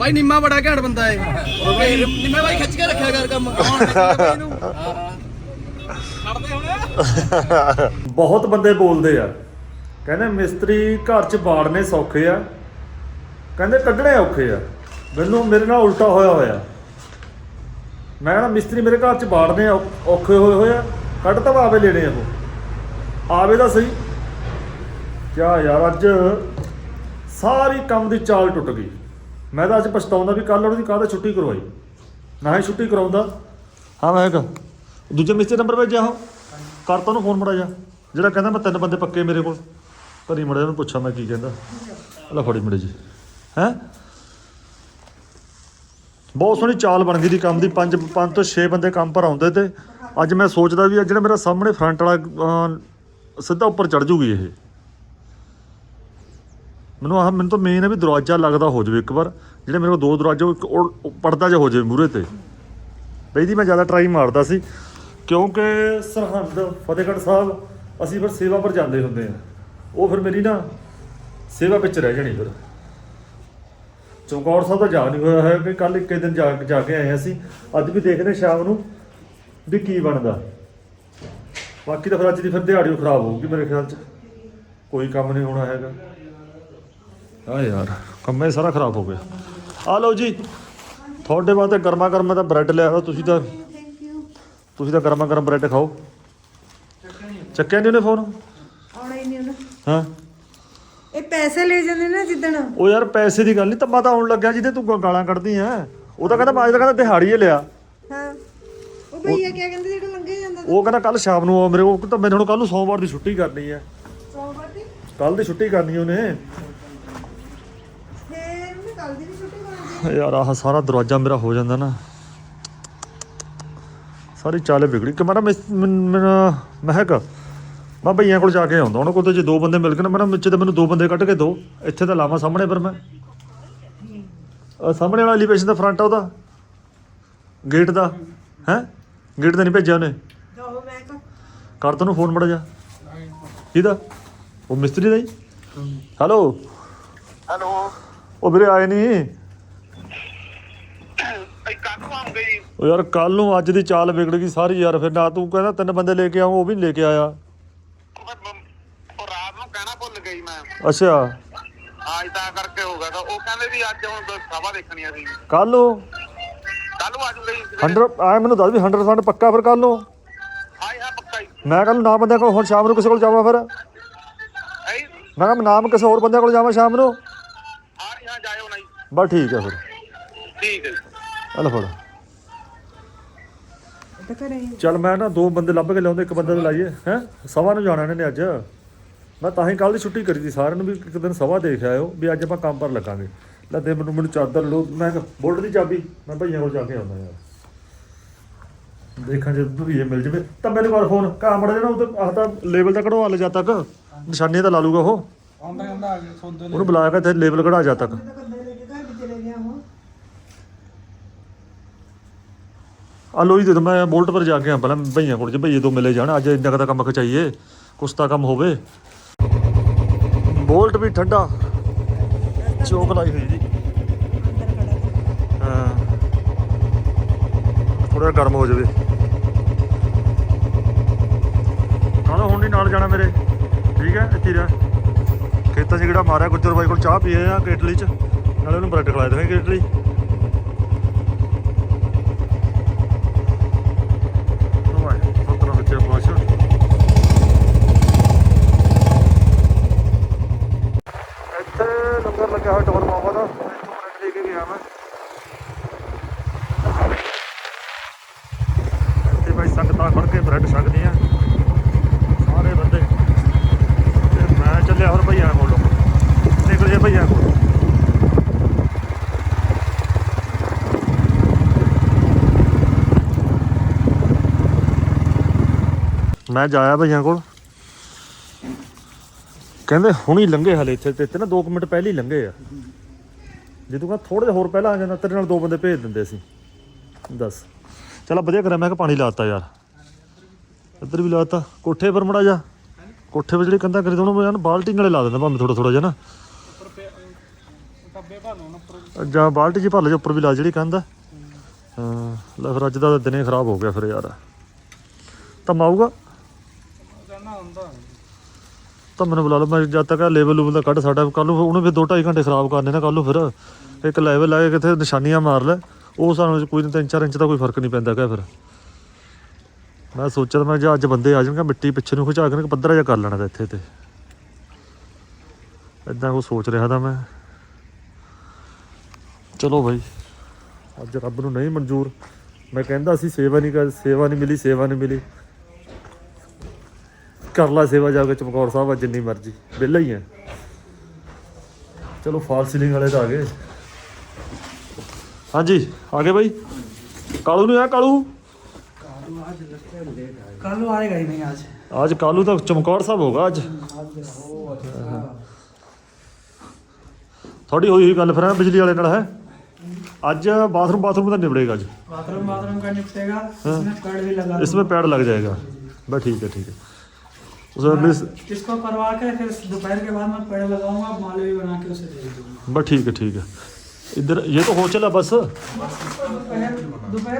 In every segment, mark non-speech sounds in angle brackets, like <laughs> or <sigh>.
ਭਾਈ ਨਿੰਮਾ ਬੜਾ ਘੈਂਟ ਬੰਦਾ ਏ। ਨਿੰਮਾ ਭਾਈ ਖਿੱਚ ਕੇ ਰੱਖਿਆ ਕਰ ਕੰਮ। ਛੱਡਦੇ ਹੁਣ। ਬਹੁਤ ਬੰਦੇ ਬੋਲਦੇ ਆ। ਕਹਿੰਦੇ ਮਿਸਤਰੀ ਘਰ 'ਚ ਬਾੜਨੇ ਸੌਖੇ ਆ। ਕਹਿੰਦੇ ਕੱਢਣੇ ਔਖੇ ਆ। ਮੈਨੂੰ ਮੇਰੇ ਨਾਲ ਉਲਟਾ ਹੋਇਆ ਹੋਇਆ। ਮੈਂ ਕਹਿੰਦਾ ਮਿਸਤਰੀ ਮੇਰੇ ਘਰ 'ਚ ਬਾੜਨੇ ਔ- ਔਖੇ ਹੋਏ ਹੋਏ ਆ। ਕੱਢ ਤਾਂ ਆਵੇ ਲੈਣੇ ਆ ਉਹ। ਆਵੇ ਤਾਂ ਸਹੀ। ਕਿਆ ਯਾਰ ਅੱਜ ਸਾਰੀ ਕੰਮ ਦੀ ਚਾਲ ਟੁੱਟ ਗਈ। ਮੈਂ ਤਾਂ ਅੱਜ ਪਛਤਾਉਂਦਾ ਵੀ ਕੱਲ ਉਹਦੀ ਕਾਹਦਾ ਛੁੱਟੀ ਕਰਵਾਈ। ਨਾ ਹੀ ਛੁੱਟੀ ਕਰਾਉਂਦਾ। ਹਾਂ, ਮੈਂ ਕਿਹਾ, ਦੂਜੇ ਮਿਸਤਰੀ ਨੰਬਰ ਭੇਜਿਆ ਉਹ। ਕਰ ਤਾ ਉਹਨੂੰ ਫੋਨ ਮੜਾ ਜਾ ਜਿਹੜਾ ਕਹਿੰਦਾ ਮੈਂ ਤਿੰਨ ਬੰਦੇ ਪੱਕੇ ਮੇਰੇ ਕੋਲ। ਭਰੀ ਮੜਾ ਉਹਨੂੰ ਪੁੱਛਾਂ ਮੈਂ ਕੀ ਕਹਿੰਦਾ। ਲੈ ਫੜੀ ਮੜੇ ਜੀ ਹੈ? ਬਹੁਤ ਸੋਹਣੀ ਚਾਲ ਬਣ ਗਈ ਦੀ ਕੰਮ ਦੀ। ਪੰਜ ਪੰਜ ਤੋਂ 6 ਬੰਦੇ ਕੰਮ ਪਰ ਆਉਂਦੇ ਤੇ। ਅੱਜ ਮੈਂ ਸੋਚਦਾ ਵੀ ਇਹ ਜਿਹੜਾ ਮੇਰਾ ਸਾਹਮਣੇ ਫਰੰਟ ਵਾਲਾ ਸਿੱਧਾ ਉੱਪਰ ਚੜ ਜੂਗੀ ਇਹ। ਮੈਨੂੰ ਆਹ, ਮੈਨੂੰ ਤਾਂ ਮੇਨ ਹੈ ਵੀ ਦਰਵਾਜ਼ਾ ਲੱਗਦਾ ਹੋ ਜਾਵੇ ਇੱਕ ਵਾਰ। ਜਿਹੜੇ ਮੇਰੇ ਕੋਲ ਦੋ ਦਰਵਾਜ਼ੇ, ਉਹ ਇੱਕ ਪਰਦਾ ਜਿਹਾ ਹੋ ਜਾਵੇ ਮੂਰੇ ਤੇ। ਬਈ ਦੀ ਮੈਂ ਜ਼ਿਆਦਾ ਟਰਾਈ ਮਾਰਦਾ ਸੀ। ਕਿਉਂਕਿ ਸਰਹੰਦ, ਫਤਿਹਗੜ੍ਹ ਸਾਹਿਬ, ਅਸੀਂ ਫਿਰ ਸੇਵਾ ਪਰ ਜਾਂਦੇ ਹੁੰਦੇ ਆ। ਉਹ ਫਿਰ ਮੇਰੀ ਨਾ ਸੇਵਾ ਵਿੱਚ ਰਹਿ ਜਾਣੀ ਫਿਰ। ਚਮਕੌਰ ਸਾਹਿਬ ਦਾ ਜਾ ਨਹੀਂ ਹੋਇਆ ਹੈ ਕਿ ਕੱਲ ਇੱਕੇ ਦਿਨ ਜਾ ਕੇ ਜਾ ਕੇ ਆਏ ਹਾਂ ਅਸੀਂ। ਅੱਜ ਵੀ ਦੇਖਦੇ ਸ਼ਾਮ ਨੂੰ ਵੀ ਕੀ ਬਣਦਾ। ਬਾਕੀ ਤਾਂ ਫਿਰ ਅੱਜ ਦੀ ਫਿਰ ਦਿਹਾੜੀ ਓ ਖਰਾਬ ਹੋਊਗੀ ਮੇਰੇ ਖਿਆਲ 'ਚ। ਕੋਈ ਕੰਮ ਨਹੀਂ ਹੋਣਾ ਹੈਗਾ। ਆ ਯਾਰ ਕੰਮੇ ਸਾਰਾ ਖਰਾਬ ਹੋ ਗਿਆ। ਆ ਲਓ ਜੀ ਤੁਹਾਡੇ ਵਾਸਤੇ ਗਰਮਾ ਗਰਮਾ ਦਾ ਬ੍ਰੈਡ ਲਿਆ ਹੋਇਆ ਤੁਸੀਂ ਤਾਂ ਤੁਸੀਂ ਤਾਂ ਗਰਮਾ ਗਰਮ ਬ੍ਰੈਡ ਖਾਓ। ਚੱਕਿਆ ਨਹੀਂ ਉਹਨੇ ਫੋਨ ਆਉਣਾ ਹੀ ਨਹੀਂ ਉਹਨੇ। ਹਾਂ। ਇਹ ਪੈਸੇ ਲੈ ਜਾਂਦੇ ਨੇ ਜਿੱਦਣ। ਉਹ ਯਾਰ ਪੈਸੇ ਦੀ ਗੱਲ ਨਹੀਂ ਤੰਮਾ ਤਾਂ ਆਉਣ ਲੱਗਿਆ ਜਿਹਦੇ ਤੂੰ ਗਾਲਾਂ ਕੱਢਦੀ ਐ। ਉਹ ਤਾਂ ਕਹਿੰਦਾ ਮਾਜ ਦਾ ਕਹਿੰਦਾ ਦਿਹਾੜੀ ਹੀ ਲਿਆ। ਹਾਂ। ਉਹ ਭਈਆ ਕਿਆ ਕਹਿੰਦੇ ਜਿਹੜਾ ਲੰਘੇ ਜਾਂਦਾ ਉਹ ਕਹਿੰਦਾ ਕੱਲ ਸ਼ਾਮ ਨੂੰ ਆਓ ਮੇਰੇ ਕੋਲ ਤਾਂ ਮੈਨੂੰ ਕੱਲ ਨੂੰ ਸੋਮਵਾਰ ਦੀ ਛੁੱਟੀ ਕਰਨੀ ਐ। ਸੋਮਵਾਰ ਦੀ? ਕੱਲ ਦੀ ਛੁੱਟੀ ਕਰਨੀ ਉਹਨੇ ਫੇਰ ਉਹਨੇ ਕੱਲ ਦੀ ਵੀ ਛੁੱਟੀ ਕਰਨੀ <laughs> ਯਾਰ ਆਹ ਸਾਰਾ ਦਰਵਾਜ਼ਾ ਮੇਰਾ ਹੋ ਜਾਂਦਾ ਨਾ। ਸਾਰੀ ਚਾਲ ਵਿਗੜੀ। ਕਿ ਮੇਰਾ ਮੇਰਾ ਮਹਿਕ ਮੈਂ ਭਈਆਂ ਕੋਲ ਜਾ ਕੇ ਆਉਂਦਾ। ਉਹਨਾਂ ਕੋਲ ਤੇ ਜੇ ਦੋ ਬੰਦੇ ਮਿਲ ਗਏ ਨਾ ਮੇਰਾ ਵਿੱਚ ਤੇ ਮੈਨੂੰ ਦੋ ਬੰਦੇ ਕੱਢ ਕੇ ਦੋ। ਇੱਥੇ ਤਾਂ ਲਾਵਾਂ ਸਾਹਮਣੇ ਪਰ ਮੈਂ। ਸਾਹਮਣੇ ਵਾਲਾ ਐਲੀਵੇਸ਼ਨ ਦਾ ਫਰੰਟ ਆ ਉਹਦਾ। ਗੇਟ ਦਾ। ਹੈ? ਗੇਟ ਤੇ ਨਹੀਂ ਭੇਜਿਆ ਉਹਨੇ। ਕਰ ਤੈਨੂੰ ਫੋਨ ਮੜਾ ਜਾ। ਕਿਹਦਾ? ਉਹ ਮਿਸਤਰੀ ਦਾ ਹੀ? ਹੈਲੋ ਹੈਲੋ ਉਹ ਵੀਰੇ ਆਏ ਨਹੀਂ ਅਈ ਕਾਹਨੂੰ ਆਉਂਗੇ ਜੀ ਉਹ ਯਾਰ ਕੱਲ ਨੂੰ ਅੱਜ ਦੀ ਚਾਲ ਵਿਗੜ ਗਈ ਸਾਰੀ ਯਾਰ ਫਿਰ ਨਾ ਤੂੰ ਕਹਿੰਦਾ ਤਿੰਨ ਬੰਦੇ ਲੈ ਕੇ ਆਉਂ ਉਹ ਵੀ ਲੈ ਕੇ ਆਇਆ। ਉਹ ਰਾਤ ਨੂੰ ਕਹਿਣਾ ਭੁੱਲ ਗਈ ਮੈਂ। ਅੱਛਾ। ਅੱਜ ਤਾਂ ਕਰਕੇ ਹੋ ਗਿਆ ਤਾਂ ਉਹ ਕਹਿੰਦੇ ਵੀ ਅੱਜ ਹੁਣ ਸਭਾ ਦੇਖਣੀ ਆ ਸੀ ਕੱਲ ਨੂੰ? ਕੱਲ ਨੂੰ ਆਜੂਗੇ ਜੀ 100 ਆ ਮੈਨੂੰ ਦੱਸ ਵੀ 100% ਪੱਕਾ ਫਿਰ ਕੱਲ ਨੂੰ? ਹਾਂ ਹਾਂ ਪੱਕਾ ਹੀ ਮੈਂ ਕੱਲ ਨੂੰ ਨਾ ਬੰਦਿਆਂ ਕੋਲ ਹੁਣ ਸ਼ਾਮ ਨੂੰ ਕਿਸੇ ਕੋਲ ਜਾਵਾਂ ਫਿਰ? ਮੈਂ ਕਿਹਾ ਨਾਮ ਕਿਸੇ ਹੋਰ ਬੰਦਿਆਂ ਕੋਲ ਜਾਵਾਂ ਸ਼ਾਮ ਨੂੰ? ਹਾਂ ਹਾਂ ਜਾਇਓ ਨਹੀਂ ਬਸ ਠੀਕ ਹੈ ਫਿਰ। ਠੀਕ ਹੈ। ਚੱਲ ਫੜ। ਤਾਂ ਘਰੇ ਹੀ। ਚੱਲ ਮੈਂ ਨਾ ਦੋ ਬੰਦੇ ਲੱਭ ਕੇ ਲਿਆਉਂਦੇ ਇੱਕ ਬੰਦੇ ਨੂੰ ਲਾਈਏ ਹੈ? ਸਭਾ ਨੂੰ ਜਾਣਾ ਇਹਨਾਂ ਨੇ ਅੱਜ। ਮੈਂ ਤਾਂ ਹੀ ਕੱਲ ਦੀ ਛੁੱਟੀ ਕਰੀ ਸੀ ਸਾਰਿਆਂ ਨੂੰ ਵੀ ਇੱਕ ਦਿਨ ਸਭਾ ਦੇਖ ਆਇਓ ਵੀ ਅੱਜ ਆਪਾਂ ਕੰਮ ਪਰ ਲੱਗਾਂਗੇ। ਲੈ ਦੇ ਮੈਨੂੰ ਮੈਨੂੰ ਚਾਦਰ ਲੋ ਮੈਂ ਕਿਹਾ, ਬੁਲਟ ਦੀ ਚਾਬੀ ਮੈਂ ਭਈਆਂ ਕੋਲ ਜਾ ਕੇ ਆਉਂਦਾ ਯਾਰ। ਦੇਖਾਂ ਜੇ ਤੂੰ ਇਹ ਮਿਲ ਜਵੇ। ਤਾਂ ਮੈਨੂੰ ਕਰ ਫੋਨ ਕਾਮੜਾ ਜਿਹੜਾ ਉਹ ਆਹ ਤਾਂ ਲੇਬਲ ਤਾਂ ਕਢਵਾ ਲੈ ਜਾ ਤੱਕ। ਨਿਸ਼ਾਨੀ ਤਾਂ ਲਾ ਲੂਗਾ ਉਹ। ਆਉਂਦਾ ਆਉਂਦਾ ਆ ਗਿਆ ਸੌਦੇ ਉਹਨੂੰ ਬੁਲਾਇਆ ਕੇ ਤੇ ਲੇਬਲ ਕਢਾ ਜਾ ਤੱਕ ਤਾਂ ਕੰਦੇ ਲੈ ਕੇ ਘਰ ਵੀ ਚਲੇ ਗਿਆ ਹੁਣ ਆ ਜੀ ਦੇ ਦੋ ਮੈਂ ਬੋਲਟ ਪਰ ਜਾ ਕੇ ਆ ਪਹਿਲਾਂ ਭਈਆਂ ਕੋਲ ਜੇ, ਭਈਏ ਤੋਂ ਮਿਲੇ ਜਾਣ, ਅੱਜ ਇੰਨਾ ਕੁ ਕੰਮ ਖਚਾਈਏ, ਕੁਛ ਤਾਂ ਕੰਮ ਹੋਵੇ। ਬੋਲਟ ਵੀ ਠੰਡਾ, ਚੋਕ ਲਾਈ ਹੋਈ ਜੀ। ਅੰਦਰ ਖੜਾ ਹਾਂ ਥੋੜਾ ਗਰਮ ਹੋ ਜਾਵੇ। ਕਾਹਦਾ ਹੁਣ ਨਹੀਂ ਨਾਲ ਜਾਣਾ ਮੇਰੇ। ਠੀਕ ਹੈ, ਇੱਥੇ ਰਹਿ। ਖੇਤਾਂ 'ਚ ਕਿਹੜਾ ਮਾਰਿਆ, ਗੁੱਜਰ ਬਾਈ ਕੋਲ ਚਾਹ ਪੀਏ ਆ, ਕੇਟਲੀ 'ਚ। ਨਾਲੇ ਉਹਨੂੰ ਬ੍ਰੈਡ ਖਿਲਾ ਦੇਵਾਂਗੇ ਕੇਟਲੀ ਵਾਹ ਸਤਰਾ ਬੱਚੇ ਪਾਸ ਇੱਥੇ ਲੰਗਰ ਲੱਗਿਆ ਹੋਇਆ ਟਵਰ ਮਾਵਾ ਦਾ ਇੱਥੋਂ ਬ੍ਰੈਡ ਲੈ ਕੇ ਗਿਆ ਮੈਂ ਇੱਥੇ ਭਾਈ ਸੰਗਤਾਂ ਖੜ ਕੇ ਬ੍ਰੈਡ ਛਕਦੀਆਂ ਸਾਰੇ ਬੰਦੇ ਤੇ ਮੈਂ ਚੱਲਿਆ ਹੋਰ ਭਈਆ ਕੋਲੋਂ ਨਿਕਲ ਜੇ ਭਈਆ ਕੋਲ ਮੈਂ ਜਾਇਆ ਭਈਆ ਕੋਲ। ਕਹਿੰਦੇ ਹੁਣੀ ਲੰਘੇ ਹਲੇ ਇੱਥੇ, ਤੇ ਇੱਥੇ ਨਾ 2 ਮਿੰਟ ਪਹਿਲੇ ਹੀ ਲੰਘੇ ਆ। ਜੇ ਤੂੰ ਕਹਿੰਦਾ ਥੋੜਾ ਜਿਹਾ ਹੋਰ ਪਹਿਲਾਂ ਆ ਜਾਂਦਾ, ਤੇਰੇ ਨਾਲ ਦੋ ਬੰਦੇ ਭੇਜ ਦਿੰਦੇ ਸੀ। ਦੱਸ। ਚਲ ਵਧੀਆ ਕਰਿਆ, ਮੈਂ ਕਿ ਪਾਣੀ ਲਾਤਾ ਯਾਰ। ਇੱਧਰ ਵੀ ਲਾਤਾ। ਕੋਠੇ ਪਰ ਮੜਾ ਜਾ। ਕੋਠੇ 'ਤੇ ਜਿਹੜੀ ਕੰਧਾਂ ਕਰੀ ਦੋਨੋਂ ਮੈਂ ਬਾਲਟੀ ਨਾਲੇ ਲਾ ਦਿੰਦਾ ਭਾਵੇਂ ਥੋੜਾ ਥੋੜਾ ਜਿਹਾ ਨਾ। ਜਾਂ ਬਾਲਟੀ 'ਚ ਭਰ ਲੈ, ਜੇ ਉੱਪਰ ਵੀ ਲਾ ਜਿਹੜੀ ਕੰਧ ਆ। ਹਾਂ, ਲੈ ਫਿਰ ਅੱਜ ਦਾ ਤਾਂ ਦਿਨੇ ਖਰਾਬ ਹੋ ਗਿਆ ਫਿਰ ਯਾਰ। ਤਾਂ ਆਊਗਾ। ਤਾਂ ਮੈਨੂੰ ਬੁਲਾ ਲਓ, ਮੈਂ ਜਦ ਤੱਕ ਲੈਵਲ ਲੂਵਲ ਦਾ ਕੱਢ ਸਾਡਾ ਕੱਲ ਨੂੰ ਉਹਨੇ ਫਿਰ 2.5 ਘੰਟੇ ਖਰਾਬ ਕਰਨੇ ਨਾ ਕੱਲ ਨੂੰ ਫਿਰ ਇੱਕ ਲੈਵਲ ਲਾ ਕੇ ਕਿਤੇ ਨਿਸ਼ਾਨੀਆਂ ਮਾਰ ਲੈ, ਉਹ ਸਾਨੂੰ ਕੋਈ ਨਹੀਂ 3-4 ਇੰਚ ਦਾ ਕੋਈ ਫ਼ਰਕ ਨਹੀਂ ਪੈਂਦਾ ਕਾ ਫਿਰ। ਮੈਂ ਸੋਚਿਆ ਮੈਂ ਜੇ ਅੱਜ ਬੰਦੇ ਆ ਜਾਣਗੇ, ਮਿੱਟੀ ਪਿੱਛੇ ਨੂੰ ਖਿਚਾ ਕੇ ਨਾ ਪੱਧਰਾ ਜਿਹਾ ਕਰ ਲੈਣਾ ਤਾਂ ਇੱਥੇ ਤੇ। ਇਦਾਂ ਕੋ ਸੋਚ ਰਿਹਾ ਤਾਂ ਮੈਂ। ਚਲੋ ਭਾਈ ਅੱਜ ਰੱਬ ਨੂੰ ਨਹੀਂ ਮਨਜ਼ੂਰ। ਮੈਂ ਕਹਿੰਦਾ ਸੀ ਸੇਵਾ ਨਹੀਂ ਕਰ, ਸੇਵਾ ਨਹੀਂ ਮਿਲੀ, ਸੇਵਾ ਨਹੀਂ ਮਿਲੀ। ਕਰ ਲਾ ਸੇਵਾ ਜਾ ਕੇ ਚਮਕੌਰ ਸਾਹਿਬ ਅੱਜ ਜਿੰਨੀ ਮਰਜ਼ੀ ਵਿਹਲਾ ਹੀ ਹੈ ਚਲੋ ਫਾਲ ਸੀਲਿੰਗ ਵਾਲੇ ਤਾਂ ਆ ਗਏ ਹਾਂਜੀ ਆ ਗਏ ਬਾਈ ਕਾਲੂ ਨੂੰ ਆ ਕਾਲੂ ਕੱਲ ਆਏਗਾ ਹੀ ਨਹੀਂ ਅੱਜ ਅੱਜ ਕਾਲੂ ਤਾਂ ਚਮਕੌਰ ਸਾਹਿਬ ਹੋਗਾ ਅੱਜ ਥੋੜੀ ਹੋਈ ਹੋਈ ਗੱਲ ਫਿਰ ਐਂ ਬਿਜਲੀ ਵਾਲੇ ਨਾਲ ਹੈ ਅੱਜ ਬਾਥਰੂਮ ਬਾਥਰੂਮ ਤਾਂ ਨਿਬੜੇਗਾ ਅੱਜ बाथरूम बाथरूम का निपटेगा इसमें पेड़ भी लगा इसमें पैड लग जाएगा बस ठीक है ठीक है उसमें मिस इसको करवा के फिर दोपहर के बाद मैं पेड़ लगाऊँगा माले भी बना के उसे दे दूँगा। बस ठीक है ठीक है। इधर ये तो हो चला बस। दोपहर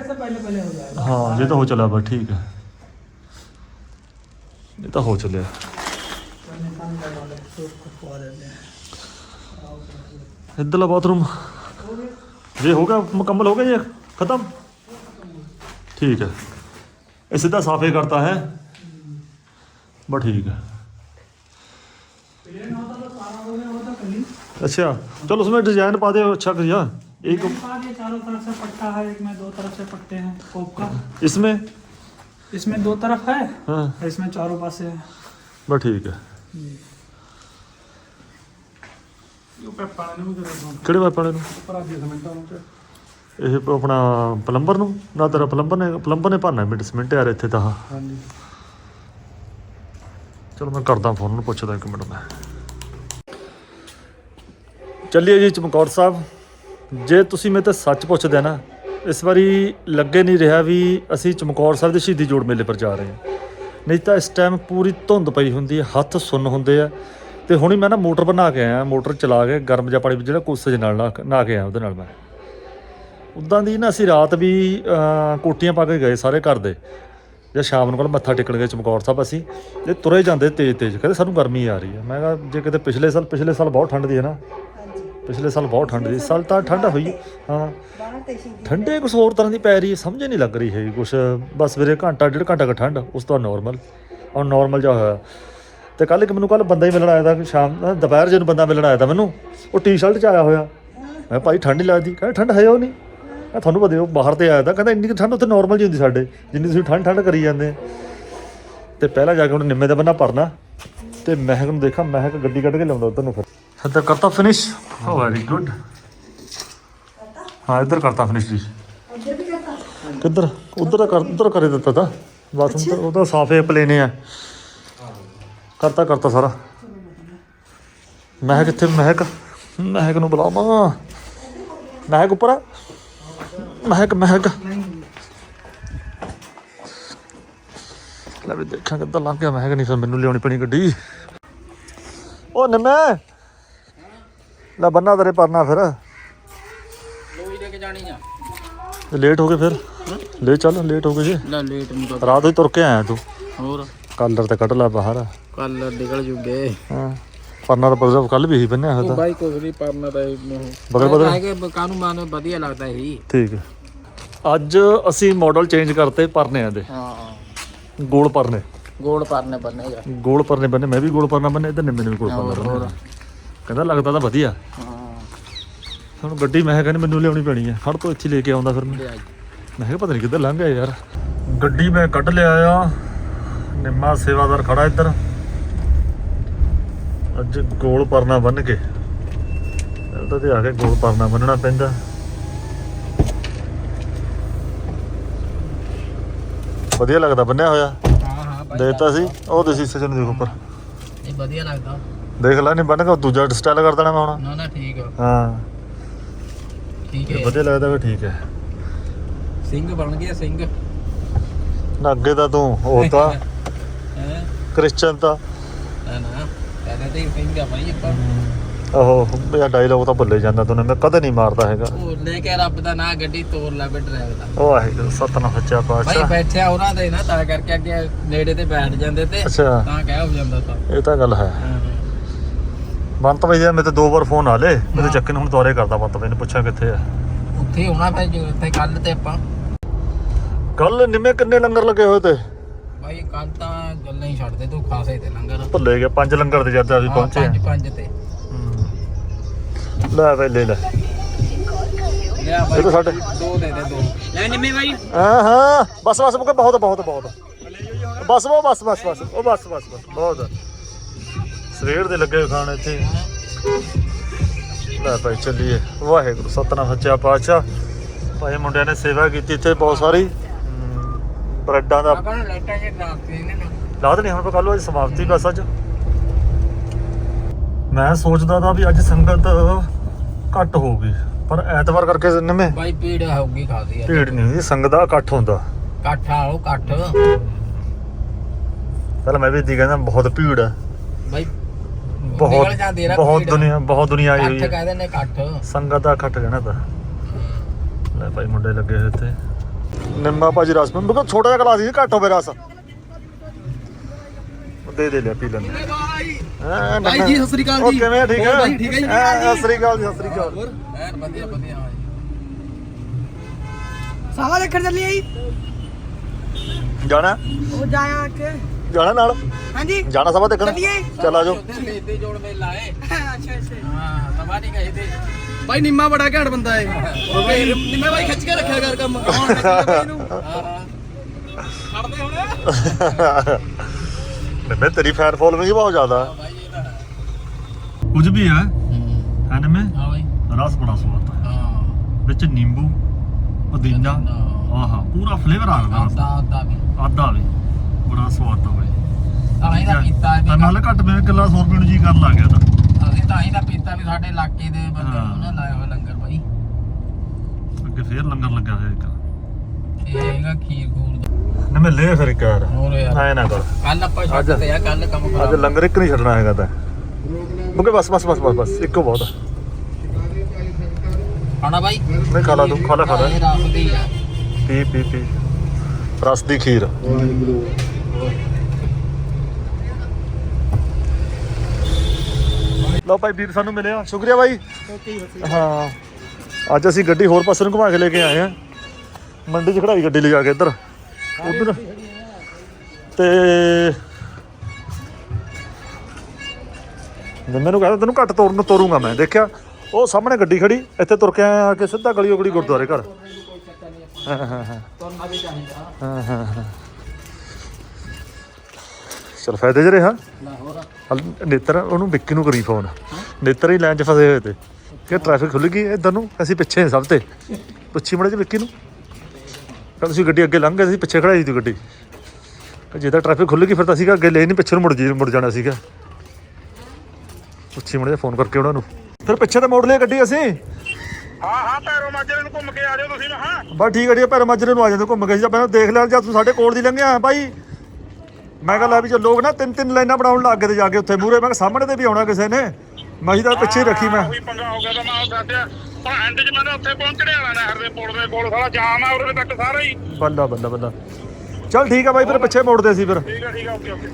से पहले पहले हो जाएगा। हाँ ये तो हो चला बस ठीक है। ये तो हो चले। तो हैं। इधरला बाथरूम। ये हो गया मुकम्मल हो गया ये? खत्म? ठीक है। ये सीधा साफे करता है। बस ठीक है प्लेन होता तो सारा हो गया होता कहीं अच्छा चलो उसमें डिजाइन पा दे अच्छा करिया एक आगे चारों तरफ से पट्टा है एक में दो तरफ से पट्टे हैं कोप का इसमें इसमें दो तरफ है हाँ इसमें चारों पास है बस ठीक है ऊपर पानी में गिरा ਕਿਹੜੇ ਵਾਪਾਣੇ ਨੂੰ ऊपर आप देख मिनटों में ਇਹ ਆਪਣਾ ਪਲੰਬਰ ਨੂੰ ਨਾ ਤੇਰਾ ਪਲੰਬਰ ਨੇ ਪਲੰਬਰ ਨੇ ਭਰਨਾ ਮਿੰਟ ਸਿਮੈਂਟ ਯਾਰ ਇੱਥੇ ਤਾਂ हाँ जी ਚਲੋ ਮੈਂ ਕਰਦਾ ਫੋਨ ਨੂੰ ਪੁੱਛਦਾ ਇੱਕ ਮਿੰਟ ਮੈਂ। ਚੱਲੀਏ ਜੀ ਚਮਕੌਰ ਸਾਹਿਬ। ਜੇ ਤੁਸੀਂ ਮੇਰੇ ਤੋਂ ਸੱਚ ਪੁੱਛਦੇ ਨਾ ਇਸ ਵਾਰੀ ਲੱਗੇ ਨਹੀਂ ਰਿਹਾ ਵੀ ਅਸੀਂ ਚਮਕੌਰ ਸਾਹਿਬ ਦੇ ਸ਼ਹੀਦੀ ਜੋੜ ਮੇਲੇ ਪਰ ਜਾ ਰਹੇ ਹਾਂ। ਨਹੀਂ ਤਾਂ ਇਸ ਟਾਈਮ ਪੂਰੀ ਧੁੰਦ ਪਈ ਹੁੰਦੀ ਹੈ ਹੱਥ ਸੁੰਨ ਹੁੰਦੇ ਆ। ਤੇ ਹੁਣੀ ਮੈਂ ਨਾ ਮੋਟਰ ਬਣਾ ਕੇ ਆਇਆ ਮੋਟਰ ਚਲਾ ਕੇ ਗਰਮ ਜਿਹਾ ਪਾਣੀ ਵਿੱਚ ਜਿਹੜਾ ਕੋਸੇ ਨਾਲ ਨਾ ਕੇ- ਆਇਆ ਉਹਦੇ ਨਾਲ ਮੈਂ। ਉਦਾਂ ਦੀ ਨਾ ਅਸੀਂ ਰਾਤ ਵੀ ਅਹ, ਕੋਟੀਆਂ ਪਾ ਕੇ ਗਏ ਸਾਰੇ ਘਰ ਦੇ। ਜਾਂ ਸ਼ਾਮ ਨੂੰ ਕੋਲ ਮੱਥਾ ਟੇਕਣ ਗਏ ਚਮਕੌਰ ਸਾਹਿਬ ਅਸੀਂ ਤੇ ਤੁਰੇ ਜਾਂਦੇ ਤੇਜ਼ ਤੇਜ਼ ਕਹਿੰਦੇ ਸਾਨੂੰ ਗਰਮੀ ਆ ਰਹੀ ਹੈ। ਮੈਂ ਕਿਹਾ ਜੇ ਕਿਤੇ ਪਿਛਲੇ ਸਾਲ ਪਿਛਲੇ ਸਾਲ ਬਹੁਤ ਠੰਡ ਦੀ ਹੈ ਨਾ? ਹਾਂਜੀ। ਪਿਛਲੇ ਸਾਲ ਬਹੁਤ ਠੰਡ ਦੀ ਸਾਲ ਤਾਂ ਠੰਡ ਹੋਈ ਹਾਂ। ਠੰਡੇ ਕੁਛ ਹੋਰ ਤਰ੍ਹਾਂ ਦੀ ਪੈ ਰਹੀ ਹੈ ਸਮਝ ਨਹੀਂ ਲੱਗ ਰਹੀ ਹੈ ਕੁਛ। ਬਸ ਵੀਰੇ ਘੰਟਾ ਡੇਢ ਘੰਟਾ ਕ ਠੰਡ ਉਸ ਤੋਂ ਨਾਰਮਲ ਔਰ ਨਾਰਮਲ ਜਿਹਾ ਹੋਇਆ। ਤੇ ਕੱਲ ਇੱਕ ਮੈਨੂੰ ਕੱਲ ਬੰਦਾ ਹੀ ਮਿਲਣ ਆਇਆ ਤਾਂ ਸ਼ਾਮ ਦੁਪਹਿਰ ਜਿਹਨੂੰ ਬੰਦਾ ਮਿਲਣ ਆਇਆ ਤਾਂ ਮੈਨੂੰ ਉਹ ਟੀ-ਸ਼ਰਟ 'ਚ ਆਇਆ ਹੋਇਆ। ਮੈਂ ਭਾਈ ਠੰਡ ਨਹੀਂ ਲੱਗਦੀ। ਕਹਿੰਦਾ ਠੰਡ ਹੈ ਉਹ ਨਹੀਂ। ਮੈਂ ਤੁਹਾਨੂੰ ਪਤਾ ਉਹ ਬਾਹਰ ਤੇ ਆਇਆ ਤਾਂ ਕਹਿੰਦਾ ਇੰਨੀ ਕੁ ਠੰਡ ਉੱਥੇ ਨਾਰਮਲ ਜੀ ਹੁੰਦੀ ਸਾਡੇ ਜਿੰਨੀ ਤੁਸੀਂ ਠੰਡ ਠੰਡ ਕਰੀ ਜਾਂਦੇ। ਤੇ ਪਹਿਲਾਂ ਜਾ ਕੇ ਉਹਨੇ ਨਿੰਮੇ ਦਾ ਬੰਨਾ ਭਰਨਾ ਤੇ ਮਹਿਕ ਨੂੰ ਦੇਖਾਂ ਮਹਿਕ ਗੱਡੀ ਕੱਢ ਕੇ ਲਿਆਉਂਦਾ ਉਧਰ ਨੂੰ ਫਿਰ। ਇੱਧਰ ਕਰਤਾ ਫਿਨਿਸ਼ ਹੋ ਵੈਰੀ ਗੁੱਡ ਹਾਂ ਇੱਧਰ ਕਰਤਾ ਫਿਨਿਸ਼ ਜੀ। ਉੱਧਰ ਵੀ ਕਰਤਾ ਕਿੱਧਰ? ਉਧਰ ਕਰ ਉਧਰ ਕਰੇ ਦਿੱਤਾ ਤਾ। ਬਾਥਰੂਮ ਤਾਂ ਉਹਦਾ ਸਾਫੇ ਪਲੇਨੇ ਆ। ਕਰਤਾ ਕਰਤਾ ਸਾਰਾ। ਮਹਿਕ ਕਿੱਥੇ ਮਹਿਕ ਮਹਿਕ ਨੂੰ ਬੁਲਾਵਾਂ। ਮਹਿਕ ਉੱਪਰ ਆ? ਮਹਿਕ ਮਹਿਕ। ਲੈ ਵੀ ਦੇਖਾਂ ਕਿੱਦਾਂ ਲੰਘ ਗਿਆ। ਮਹਿਕ ਨਹੀਂ ਫਿਰ ਮੈਨੂੰ ਲਿਆਉਣੀ ਪੈਣੀ ਗੱਡੀ। ਉਹ ਨਿੰਮੇ! ਲੈ ਬੰਨਾ ਤੇਰੇ ਪਰਨਾ ਫਿਰ। ਲੋਈ ਲੈ ਕੇ ਜਾਣੀ ਆ। ਲੇਟ ਹੋ ਗਏ ਫਿਰ। ਲੈ ਚੱਲ ਲੇਟ ਹੋ ਗਏ ਜੀ। ਲੈ ਲੇਟ ਨੂੰ ਤਾਂ ਰਾਤ ਹੀ ਤੁਰ ਕੇ ਆਇਆ ਤੂੰ। ਹੋਰ? ਕਲਰ ਤੇ ਕੱਢ ਲੈ ਬਾਹਰ। ਕੱਲ ਨਿਕਲ ਜੂਗੇ। ਹਾਂ। ਪਰਨਾ ਤਾਂ ਪਰਸੋਂ ਕੱਲ ਵੀ ਹੀ ਬੰਨਿਆ ਹੋਇਆ ਤਾਂ। ਬਾਈ ਕੁਝ ਨਹੀਂ ਪਰਨਾ ਤਾਂ ਇਹ ਬਦਲ ਬਦਲ। ਕਿ ਕਾਨੂੰ ਮਾਨੂੰ ਵਧੀਆ ਲੱਗਦਾ ਹੀ ਠੀਕ ਹੈ। ਅੱਜ ਅਸੀਂ ਮਾਡਲ ਚੇਂਜ ਕਰਤੇ ਪਰਨੇ ਆ ਦੇ। ਹਾਂ ਗੋਲ ਪਰਨੇ। ਗੋਲ ਪਰਨੇ ਬੰਨੇਗਾ ਗੋਲ ਪਰਨੇ ਬੰਨੇ ਮੈਂ ਵੀ ਗੋਲ ਪਰਨਾ ਬੰਨੇ ਇਧਰ ਨਿੰਮੇ ਨੇ ਵੀ ਗੋਲ ਪਰਨਾ ਬੰਨਿਆ ਕਹਿੰਦਾ ਲੱਗਦਾ ਤਾਂ ਵਧੀਆ। ਹਾਂ। ਹੁਣ ਗੱਡੀ ਮੈਂ ਕਹਿੰਦਾ ਮੈਨੂੰ ਲਿਆਉਣੀ ਪੈਣੀ ਆ। ਖੜ ਤੋਂ ਇੱਥੇ ਲੈ ਕੇ ਆਉਂਦਾ ਫਿਰ ਮੈਂ। ਮੈਂ ਕਿਹਾ ਪਤਾ ਨਹੀਂ ਕਿੱਧਰ ਲੰਘ ਗਿਆ ਯਾਰ। ਗੱਡੀ ਮੈਂ ਕੱਢ ਲਿਆ ਆ। ਨਿੰਮਾ ਸੇਵਾਦਾਰ ਖੜਾ ਇੱਧਰ। ਅੱਜ ਗੋਲ ਪਰਨਾ ਬੰਨ ਕੇ। ਇਹਦਾ ਤੇ ਆ ਕੇ ਗੋਲ ਪਰਨਾ ਬੰਨਣਾ ਪੈਂਦਾ। ਵਧੀਆ ਲੱਗਦਾ ਬੰਨਿਆ ਹੋਇਆ। ਹਾਂ ਹਾਂ ਦੇਤਾ ਸੀ। ਉਹ ਦੇ ਚ ਨੂੰ ਦੇਖੋ ਉੱਪਰ। ਇਹ ਵਧੀਆ ਲੱਗਦਾ। ਦੇਖ ਲੈ ਨਹੀਂ ਬੰਨ ਕੇ ਦੂਜਾ ਸਟਾਈਲ ਕਰ ਦੇਣਾ ਮੈਂ ਹੁਣ। ਨਾ ਨਾ ਠੀਕ ਆ। ਹਾਂ। ਠੀਕ ਹੈ। ਵਧੀਆ ਲੱਗਦਾ ਵੀ ਠੀਕ ਹੈ। ਸਿੰਘ ਬਣ ਗਿਆ ਸਿੰਘ। ਨਾ ਅੱਗੇ ਤਾਂ ਤੂੰ ਉਹ ਤਾਂ। ਹੈ? ਕ੍ਰਿਸਚਨ ਤਾਂ। ਨਾ। ਤੇ ਆ ਬਾਈ ਆਪਾਂ ਉਹ ਇਹ ਡਾਇਲੋਗ ਤਾਂ ਭੁੱਲੇ ਜਾਂਦਾ ਤੂੰ ਮੈਂ ਕਦੇ ਨਹੀਂ ਮਾਰਦਾ ਹੈਗਾ। ਉਹ ਲੈ ਕੇ ਰੱਬ ਦਾ ਨਾਂ ਗੱਡੀ ਤੋਰ ਲੈ ਬੇ ਡਰਾਈਵਰ ਦਾ। ਉਹ ਵਾਹਿਗੁਰੂ ਸਤਨਾਮ ਸੱਚਾ ਭਾਈ ਪਾਤਸ਼ਾਹ ਬੈਠਿਆ ਉਹਨਾਂ ਦੇ ਨਾ ਤਾਂ ਕਰਕੇ ਅੱਗੇ ਨੇੜੇ ਤੇ ਬੈਠ ਜਾਂਦੇ ਤੇ ਅੱਛਾ। ਤਾਂ ਕਹਿ ਹੋ ਜਾਂਦਾ ਤਾਂ। ਇਹ ਤਾਂ ਗੱਲ ਹੈ। ਬੰਤ ਭਾਈ ਦਾ ਮੇਰੇ ਤੇ ਦੋ ਵਾਰ ਫੋਨ ਆ ਲੇ ਮੇਰੇ ਚੱਕਨ ਹੁਣ ਦੁਆਰੇ ਕਰਦਾ ਬੰਤ ਭਾਈ ਨੇ ਪੁੱਛਿਆ ਕਿੱਥੇ ਆ। ਉੱਥੇ ਹੋਣਾ ਫਿਰ ਜੋ ਉੱਥੇ ਕੱਲ ਤੇ ਆਪਾਂ। ਕੱਲ ਨਿੰਮੇ ਕਿੰਨੇ ਲੰਗਰ ਲੱਗੇ ਹੋਏ ਤੇ? ਭਾਈ ਕੱਲ ਤਾਂ ਗੱਲਾਂ ਹੀ ਛੱਡ ਦੇ ਤੂੰ ਖਾਸੇ ਤੇ ਲੰਗਰ। ਭੁੱਲੇ ਗਏ ਪੰਜ ਲੰਗਰ ਤੇ ਜਦ ਅਸੀਂ ਹਾਂ, ਪਹੁੰਚੇ ਪੰਜ ਪੰਜ ਤੇ। ਹੂੰ। ਲੈ ਬਈ ਲੈ ਲੈ। ਲਿਆ ਇਹ ਤਾਂ ਸਾਡੇ ਦੋ ਦੇ ਦੇ ਦੋ। ਲੈ ਨਿੰਮੇ ਭਾਈ ਹਾਂ ਹਾਂ। ਬਸ ਬਸ ਮੁਕੇ ਬਹੁਤ ਬਹੁਤ ਬਹੁਤ। ਬਸ ਉਹ ਬਸ ਬਸ ਬਸ ਉਹ ਬਸ ਬਸ ਬਸ ਬਹੁਤ ਸਵੇਰ ਦੇ ਲੱਗੇ ਹੋਏ ਖਾਣ ਇੱਥੇ। ਲੈ ਭਾਈ ਚੱਲੀਏ। ਵਾਹਿਗੁਰੂ ਸਤਨਾਮ ਸੱਚਾ ਪਾਤਸ਼ਾਹ। ਭਾਈ ਮੁੰਡਿਆਂ ਨੇ ਸੇਵਾ ਕੀਤੀ ਇੱਥੇ ਬਹੁਤ ਸਾਰੀ। ਹਮ, ਬ੍ਰੈਡਾਂ ਦਾ ਆਪਾਂ ਲਾਈਟਾਂ ਜੇ ਡਰਾਤੇ ਨੇ ਨਾ। ਲਾ ਦੇਣੀ ਹੁਣ ਕੱਲ ਅੱਜ ਸਮਾਪਤੀ ਬਸ ਅੱਜ। ਮੈਂ ਸੋਚਦਾ ਤਾਂ ਵੀ ਅੱਜ ਸੰਗਤ ਘੱਟ ਹੋਊਗੀ ਪਰ ਐਤਵਾਰ ਕਰਕੇ ਨਿੰਮੇ ਭਾਈ ਭੀੜ ਹੋਊਗੀ ਖਾਦੀ ਭੀੜ ਨਹੀਂ ਹੁੰਦੀ ਸੰਗਤ ਦਾ ਇਕੱਠ ਹੁੰਦਾ। ਇਕੱਠਾ ਉਹ ਇਕੱਠ ਪਹਿਲਾਂ ਮੈਂ ਵੀ ਇੱਦੀ ਕਹਿੰਦਾ ਬਹੁਤ ਭੀੜ ਹੈ ਭਾਈ ਬਹੁਤ ਬਹੁਤ। ਦੁਨੀਆ ਬਹੁਤ ਦੁਨੀਆ ਆਈ ਹੋਈ ਹੈ ਕਹਿੰਦੇ ਨੇ ਇਕੱਠ ਸੰਗਤ ਦਾ ਇਕੱਠ ਕਹਿਣਾ ਤਾਂ। ਲੈ ਭਾਈ ਮੁੰਡੇ ਲੱਗੇ ਹੋਏ ਇੱਥੇ। ਨਿੰਮਾ ਭਾਜੀ ਰਸ ਮੈਂ ਛੋਟਾ ਜਿਹਾ ਗਲਾਸ ਹੀ ਘੱਟ ਹੋਵੇ ਰਸ। ਦੇ ਦੇ ਲਿਆ ਪੀ ਲੈਂਦੇ। ਹਾਂ ਭਾਈ ਜੀ, ਸਤਿ ਸ੍ਰੀ ਅਕਾਲ ਉਹ ਜੀ। ਕਿਵੇਂ ਆ? ਠੀਕ ਹੈ ਭਾਈ, ਠੀਕ ਹੈ ਜੀ? ਹਾਂ, ਸਤਿ ਸ੍ਰੀ ਅਕਾਲ ਜੀ ਸਤਿ ਸ੍ਰੀ ਅਕਾਲ। ਹੋਰ? ਐਨ ਵਧੀਆ ਵਧੀਆ ਹਾਂ ਜੀ। ਸਾਵਾ ਦੇਖਣ ਚੱਲੀ ਆਈ ਜਾਣਾ? ਉਹ ਜਾਇਆ ਕਿ ਜਾਣਾ ਨਾਲ? ਹਾਂਜੀ। ਜਾਣਾ ਸਭਾ ਦੇਖਣ? ਚੱਲੀਏ। ਚੱਲ ਆ ਜਾਓ। ਜੋੜ ਮੇਲਾ ਏ। ਅੱਛਾ ਅੱਛਾ। ਹਾਂ ਤਬਾ ਨਹੀਂ ਗਏ ਤੇ। ਭਾਈ ਨਿੰਮਾ ਬੜਾ ਘੈਂਟ ਬੰਦਾ ਏ। ਉਹ ਭਾਈ ਨਿੰਮੇ ਭਾਈ ਖਿੱਚ ਕੇ ਰੱਖਿਆ ਕਰ ਕੰਮ। ਹਾਂ। ਖੜਦੇ ਹੁਣ। <laughs> ਨਿੰਮੇ ਤੇਰੀ ਫੈਨ ਫੋਲੋਇੰਗ ਹੀ ਬਹੁਤ ਜ਼ਿਆਦਾ। ਤਾਂ ਹੈ ਕੁਝ ਵੀ ਹੈ ਹੂੰ। ਹੈ ਨਿੰਮੇ ਹਾਂ ਭਾਈ ਰਸ ਬੜਾ ਸਵਾਦ ਹੈ ਹਾਂ। ਵਿੱਚ ਨਿੰਬੂ ਪੁਦੀਨਾ ਆਹਾ ਪੂਰਾ ਫਲੇਵਰ ਆ ਰਿਹਾ ਆਦਾ ਆਦਾ ਵੀ। ਆਦਾ ਵੀ। ਬੜਾ ਸਵਾਦ ਆ ਬਈ। ਤਾਂ ਹੀ ਤਾਂ ਪੀਤਾ ਤਾਂ ਵੀ ਨਾਲ ਘੱਟ ਮੈਂ ਕਿੱਲਾ 100 ਰੁਪਏ ਨੂੰ ਜੀ ਕਰਨ ਲੱਗ ਗਿਆ ਤਾਂ। ਅਸੀਂ ਤਾਂ ਹੀ ਤਾਂ ਪੀਤਾ ਵੀ ਸਾਡੇ ਇਲਾਕੇ ਦੇ ਬੰਦੇ ਹਾਂ। ਨੂੰ ਨਾ ਲਾਇਆ ਹੋਇਆ ਲੰਗਰ ਭਾਈ ਅੱਗੇ ਫੇਰ ਲੰਗਰ ਲੱਗਿਆ ਹੋਇਆ ਇੱਕ। ਇਹ ਹੈਗਾ ਖੀਰ ਖੂਰ। ਦਾ ਨਾ ਮੈਂ ਲੈ ਫਿਰ ਇੱਕ ਯਾਰ ਹੋਰ ਯਾਰ। ਐ ਨਾ ਕਰ। ਕੱਲ ਆਪਾਂ ਛੱਡ ਅੱਜ- ਤੇ ਆ ਕੱਲ ਕੰਮ ਅੱਜ ਖਰਾਬ ਲੰਗਰ ਇੱਕ ਨਹੀਂ ਛੱਡਣਾ ਹੈਗਾ ਤਾਂ। ਮੁਕੇ ਬਸ ਬਸ ਬਸ ਬਸ ਬਸ ਇੱਕੋ ਬਹੁਤ ਆਣਾ ਭਾਈ ਨਹੀਂ ਖਾ ਲਾ ਤੂੰ ਖਾ ਲੈ ਲੈ। ਪੀ ਪੀ ਪੀ। ਰਸ ਦੀ ਖੀਰ। ਲਓ ਭਾਈ ਵੀਰ ਸਾਨੂੰ ਮਿਲਿਆ। ਸ਼ੁਕਰੀਆ ਭਾਈ ਹਾਂ। ਅੱਜ ਅਸੀਂ ਗੱਡੀ ਹੋਰ ਪਾਸੇ ਨੂੰ ਘੁਮਾ ਕੇ ਲੈ ਕੇ ਆਏ ਆ। ਮੰਡੀ 'ਚ ਖੜਾਈ ਗੱਡੀ ਲਿਜਾ ਕੇ ਇੱਧਰ। ਉਧਰ। ਤੇ ਮੈਨੂੰ ਕਹਿੰਦਾ ਤੈਨੂੰ ਘੱਟ ਤੋਰਨ ਤੋਰੂੰਗਾ ਮੈਂ। ਦੇਖਿਆ ਉਹ ਸਾਹਮਣੇ ਗੱਡੀ ਖੜੀ ਇੱਥੇ ਤੁਰ ਕੇ ਆਇਆ ਕਿ ਸਿੱਧਾ ਗਲੀ ਉਗੜੀ ਗੁਰਦੁਆਰੇ ਘਰ। ਹਾਂ ਹਾਂ ਹਾਂ ਤੁਰਨਾ ਵੀ ਚਾਹੀਦਾ ਹਾਂ ਹਾਂ ਹਾਂ। ਚਲ ਫਾਇਦੇ ਲਾਹੌਰ ਹਲ ਨੇਤਰ ਉਹਨੂੰ ਵਿੱਕੀ ਨੂੰ ਕਰੀ ਫੋਨ। ਨੇਤਰ ਹੀ ਲਾਈਨ 'ਚ ਫਸੇ ਹੋਏ ਤੇ। ਕਿ ਟ੍ਰੈਫਿਕ ਖੁੱਲ ਗਈ ਇੱਧਰ ਨੂੰ ਅਸੀਂ ਪਿੱਛੇ ਹਾਂ ਸਭ ਤੇ। ਪੁੱਛੀ ਮੜੇ ਚ ਵਿੱਕੀ ਨੂੰ। ਕਹਿੰਦਾ ਤੁਸੀਂ ਗੱਡੀ ਅੱਗੇ ਲੰਘ ਗਏ ਸੀ ਪਿੱਛੇ ਖੜਾਈ ਸੀ ਗੱਡੀ। ਤੇ ਜੇ ਤਾਂ ਟ੍ਰੈਫਿਕ ਖੁੱਲ ਗਈ ਫਿਰ ਤਾਂ ਅਸੀਂ ਅੱਗੇ ਲੈ ਨਹੀਂ ਪਿੱਛੇ ਨੂੰ ਮੁੜ ਜੀ ਮੁੜ ਜਾਣਾ ਸੀਗਾ। ਪੁੱਛੀ ਮੜੇ ਫੋਨ ਕਰਕੇ ਉਹਨਾਂ ਨੂੰ। ਫਿਰ ਪਿੱਛੇ ਤੇ ਮੋੜ ਲਿਆ ਗੱਡੀ ਅਸੀਂ। ਹਾਂ ਹਾਂ ਪੈਰੋਂ ਮਾਜਰੇ ਨੂੰ ਘੁੰਮ ਕੇ ਆ ਜਾਓ ਤੁਸੀਂ ਮੈਂ ਹਾਂ। ਬਸ ਠੀਕ ਹੈ ਜੀ ਪਰ ਮਾਜਰੇ ਨੂੰ ਆ ਜਾਂਦੇ ਘੁੰਮ ਕੇ ਜਾਂ ਪਹਿਲਾਂ ਦੇਖ ਲਿਆ ਜਾਂ ਤੂੰ ਸਾਡੇ ਕੋਲ ਦੀ ਲੰਘਿਆ ਭਾਈ। ਮੈਂ ਕਿਹਾ ਲੈ ਵੀ ਜੇ ਲੋਕ ਨਾ ਤਿੰਨ ਤਿੰਨ ਲਾਈਨਾਂ ਬਣਾਉਣ ਲੱਗ ਗਏ ਤੇ ਜਾ ਕੇ ਉੱਥੇ ਮੂਰੇ ਮੈਂ ਸਾਹਮਣੇ ਤੇ ਵੀ ਆਉਣਾ ਕਿਸੇ ਨੇ। ਮੈਂ ਹੀ ਤਾਂ ਪਿੱਛੇ ਰੱਖੀ ਮੈਂ। ਉਹੀ ਪੰਗਾ ਹੋ ਗਿਆ ਤਾਂ ਮੈਂ ਉਹ ਦੱਸਿਆ ਪਰ ਐਂਡ 'ਚ ਮੈਨੂੰ ਉੱਥੇ ਪਹੁੰਚਣੇ ਵਾਲਾ ਨਹਿਰ ਦੇ ਪੁਲ ਦੇ ਕੋਲ ਸਾਰਾ ਜਾਮ ਆ ਉਰੇ ਤੱਕ ਸਾਰਾ ਹੀ। ਬੱਲਾ ਬੱਲਾ ਬੱਲਾ ਚੱਲ ਠੀਕ ਆ ਬਾਈ ਫਿਰ ਪਿੱਛੇ ਮੋੜਦੇ ਸੀ ਫਿਰ। ਠੀਕ ਆ ਠੀਕ ਆ ਓਕੇ ਓਕੇ।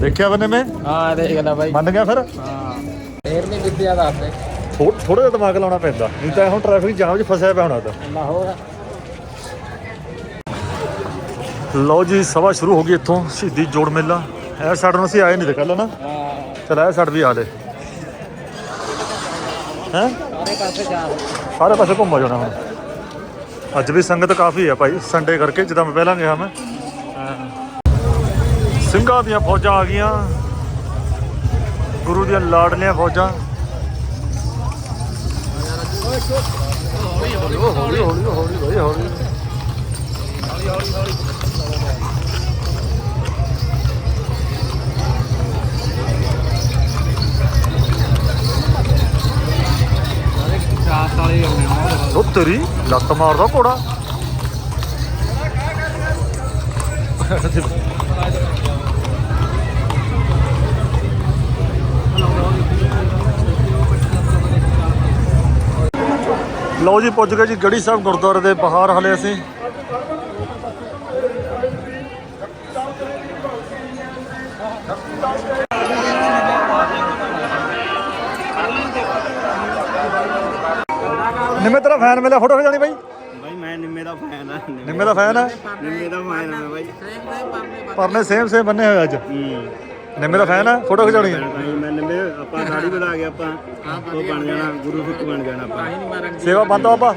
ਦੇਖਿਆ ਬੰਨੇ ਮੈਂ? ਹਾਂ ਦੇਖ ਲੈ ਭਾਈ ਮੰਨ ਗਿਆ ਫਿਰ? ਹਾਂ। ਫੇਰ ਨਹੀਂ ਵਿਦਿਆ ਦੱਸਦੇ ਥੋੜਾ ਜਿਹਾ ਦਿਮਾਗ ਲਾਉਣਾ ਪੈਂਦਾ। ਨਹੀਂ ਤਾਂ ਹੁਣ ਟ੍ਰੈਫਿਕ ਜਾਮ 'ਚ ਫਸਿਆ ਪਿਆ ਹੋਣਾ ਤਾਂ। ਲਾਹੌਰ ਲਓ ਜੀ ਸਭਾ ਸ਼ੁਰੂ ਹੋ ਗਈ ਇੱਥੋਂ। ਸ਼ਹੀਦੀ ਜੋੜ ਮੇਲਾ। ਇਹ ਸਾਈਡ ਨੂੰ ਅਸੀਂ ਆਏ ਨਹੀਂ ਤੇ ਕੱਲ ਨਾ ਚਲ ਇਹ ਸਾਈਡ ਵੀ ਆ ਲੈ ਹੈ? ਸਾਰੇ ਪਾਸੇ ਜਾ ਸਾਰੇ ਪਾਸੇ ਘੁੰਮਾ ਜਾਣਾ ਹੁਣ। ਅੱਜ ਵੀ ਸੰਗਤ ਕਾਫੀ ਹੈ ਭਾਈ ਸੰਡੇ ਕਰਕੇ ਜਿੱਦਾਂ ਮੈਂ ਪਹਿਲਾਂ ਗਿਆ ਮੈਂ। ਸਿੰਘਾਂ ਦੀਆਂ ਫੌਜਾਂ ਆ ਗਈਆਂ। ਗੁਰੂ ਦੀਆਂ ਲਾਡਲੀਆਂ ਫੌਜਾਂ। ਹੌਲੀ ਹੌਲੀ ਹੌਲੀ ਹੌਲੀ ਹੌਲੀ ਹੌਲੀ ਹੌਲੀ। ਤੇਰੀ ਲੱਤ ਮਾਰਦਾ ਘੋੜਾ। ਲਓ ਜੀ, ਪੁੱਜ ਗਏ ਜੀ ਗੜੀ ਸਾਹਿਬ ਗੁਰਦੁਆਰੇ ਦੇ ਬਾਹਰ ਹਲੇ ਅਸੀਂ। ਨਿੰਮੇ ਤੇਰਾ ਫੈਨ ਮਿਲਿਆ ਫੋਟੋ ਖਿਚਾਣੀ ਬਾਈ? ਬਾਈ ਮੈਂ ਨਿੰਮੇ ਦਾ ਫੈਨ ਆ ਨਿੰਮੇ ਦਾ ਫੈਨ ਹੈ ਨਿੰਮੇ ਦਾ ਫੈਨ ਆ ਮੈਂ ਬਾਈ। ਪਰਨੇ ਸੇਮ ਸੇਮ ਬੰਨੇ ਹੋਏ ਅੱਜ। ਨਿੰਮੇ ਦਾ ਫੈਨ ਹੈ ਫੋਟੋ ਖਿਚਾਉਣੀ ਹੈ ਮੈਂ ਨਿੰਮੇ ਆਪਾਂ ਦਾੜੀ ਵਧਾ ਕੇ ਆਪਾਂ ਉਹ ਬਣ ਜਾਣਾ ਗੁਰੂ ਸਿੱਖ ਬਣ ਜਾਣਾ ਆਪਾਂ। ਸੇਵਾ ਬੰਦ ਬਾਬਾ।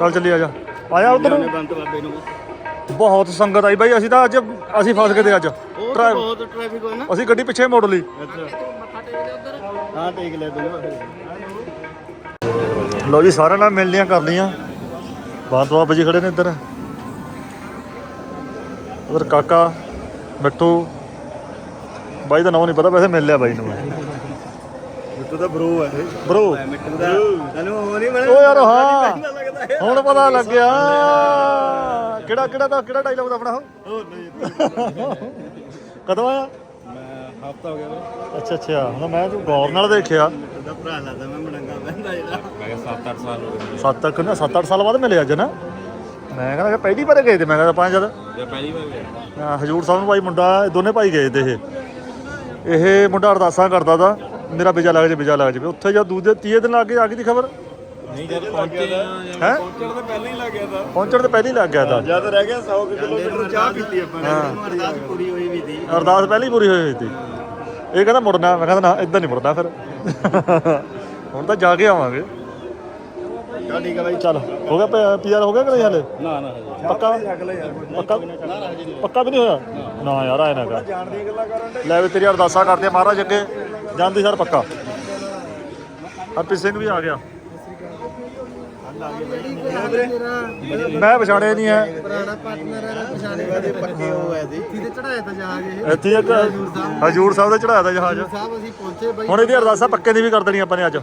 ਚੱਲ ਚੱਲੀ ਆ ਜਾ। ਆਇਆ ਉਧਰ ਨੇ? ਬੰਤ ਬਾਬੇ ਨੂੰ। ਬਹੁਤ ਸੰਗਤ ਆਈ ਬਾਈ ਅਸੀਂ ਤਾਂ ਅੱਜ ਅਸੀਂ ਫਸ ਗਏ ਤੇ ਅੱਜ। ਉਹ ਤਾਂ ਟਰੈ- ਬਹੁਤ ਟ੍ਰੈਫਿਕ ਹੋਇਆ ਨਾ। ਅਸੀਂ ਗੱਡੀ ਪਿੱਛੇ ਮੋੜ ਲਈ। ਅੱਛਾ। ਹਾਂ ਟੇਕ ਲੈ ਦੂੰਗਾ ਲਓ ਜੀ ਸਾਰਿਆਂ ਨਾਲ ਮਿਲਣੀਆਂ ਕਰ ਲਈਆਂ। ਬਾਤ ਬਾਬਾ ਜੀ ਖੜੇ ਨੇ ਇੱਧਰ। ਉਧਰ ਕਾਕਾ ਮਿੱਠੂ। ਬਾਈ ਦਾ ਨਾਮ ਨਹੀਂ ਪਤਾ ਵੈਸੇ ਮਿਲ ਲਿਆ ਬਾਈ ਨੂੰ। ਮਿੱਟੂ ਦਾ ਬ్రో ਹੈ ਬ్రో ਮਿੱਟੂ ਦਾ। ਤੈਨੂੰ ਉਹ ਨਹੀਂ ਓ ਯਾਰ ਹਾਂ। ਹੁਣ ਪਤਾ ਲੱਗਿਆ ਕਿਹੜਾ ਕਿਹੜਾ ਦਾ ਕਿਹੜਾ ਡਾਇਲੌਗ ਦਾ ਆਪਣਾ ਉਹ? ਕਦੋਂ ਆਇਆ? ਹਫਤਾ ਹੋ ਗਿਆ ਵੀਰੇ। ਅੱਛਾ ਅੱਛਾ। ਹੁਣ ਮੈਂ ਤੂੰ ਗੌਰ ਨਾਲ ਦੇਖਿਆ। ਦਾ ਭਰਾ ਲੱਗਦਾ ਮੈਂ ਮੜੰਗਾ ਬੰਦਾ ਜਿਹੜਾ। ਸੱਤ ਤੱਕ ਨਾ 7-8 ਸਾਲ ਬਾਅਦ ਮਿਲੇ ਅੱਜ ਨਾ? ਮੈਂ ਕਹਿੰਦਾ ਕਿ ਪਹਿਲੀ ਵਾਰ ਗਏ ਤੇ? ਮੈਂ ਕਹਿੰਦਾ ਪੰਜ ਜਦ। ਹਾਂ, ਹਜੂਰ ਸਾਹਿਬ ਨੂੰ ਭਾਈ ਮੁੰਡਾ ਇਹ ਦੋਨੇ ਭਾਈ ਗਏ ਤੇ ਇਹ। ਇਹ ਮੁੰਡਾ ਅਰਦਾਸਾਂ ਕਰਦਾ ਦਾ ਮੇਰਾ ਵੀਜ਼ਾ ਲੱਗ ਜੇ ਵੀਜ਼ਾ ਲੱਗ ਜਾਵੇ। ਉੱਥੇ ਜਦ ਦੂਜੇ ਤੀਏ ਦਿਨ ਲੱਗ ਕੇ ਆ ਗਈ ਦੀ ਖਬਰ? ਨਹੀਂ ਜਦ ਪਹੁੰਚੇ ਹੈ? ਪਹੁੰਚਣ ਤੋਂ ਪਹਿਲਾਂ ਹੀ ਲੱਗ ਗਿਆ ਤਾਂ। ਪਹੁੰਚਣ ਤੇ ਪਹਿਲਾਂ ਹੀ ਲੱਗ ਗਿਆ ਤਾਂ। ਜਦ ਰਹਿ ਗਿਆ 100 ਕਿਲੋਮੀਟਰ ਚਾਹ ਪੀਤੀ ਆਪਾਂ ਨੇ। ਅਰਦਾਸ ਪੂਰੀ ਹੋਈ ਵੀ ਸੀ ਅਰਦਾਸ ਪਹਿਲਾਂ ਹੀ ਪੂਰੀ ਹੋਈ ਹੋਈ ਸੀ। ਇਹ ਕਹਿੰਦਾ ਮੁੜਨਾ ਮੈਂ ਕਹਿੰਦਾ ਨਾ ਇੱਧਰ ਨਹੀਂ ਮੁੜਨਾ ਫਿਰ। ਹੁਣ ਤਾਂ ਜਾ ਕੇ ਆਵਾਂਗੇ। ਚੱਲ ਠੀਕ ਹੈ ਬਾਈ ਚੱਲ। ਹੋ ਗਿਆ ਪੀਆਰ ਹੋ ਗਿਆ ਕਿ ਨਹੀਂ ਹਲੇ? ਨਾ ਨਾ ਪੱਕਾ? ਪੱਕਾ? ਪੱਕਾ ਵੀ ਨਹੀਂ ਹੋਇਆ? ਨਾ ਯਾਰ ਆਏ ਨਾ ਕਰ। ਲੈ ਵੀ ਤੇਰੀ ਅਰਦਾਸਾਂ ਕਰਦੇ ਮਹਾਰਾਜ ਅੱਗੇ। ਜਾਂਦੀ ਸਰ ਪੱਕਾ। ਹਰਪ੍ਰੀਤ ਸਿੰਘ ਵੀ ਆ ਗਿਆ। ਮੈਂ ਪਛਾਣਿਆ ਨਹੀਂ ਹੈ। ਪੁਰਾਣਾ ਪਾਰਟਨਰ ਹੈ ਪਛਾਣੇ ਦੇ ਪੱਕੇ ਉਹ ਐ ਸੀ ਕਿਤੇ ਚੜਾਇਆ ਤਾਂ ਜਹਾਜ਼ ਇਹ ਇੱਥੇ ਇੱਕ ਹਜੂਰ ਸਾਹਿਬ। ਦਾ ਚੜਾਇਆ ਦਾ ਜਹਾਜ਼। ਸਾਹਿਬ ਅਸੀਂ ਪਹੁੰਚੇ ਬਾਈ। ਹੁਣ ਇਹਦੀ ਅਰਦਾਸਾਂ ਪੱਕੇ ਦੀ ਵੀ ਕਰ ਦੇਣੀ ਆਪਾਂ ਨੇ ਅੱਜ।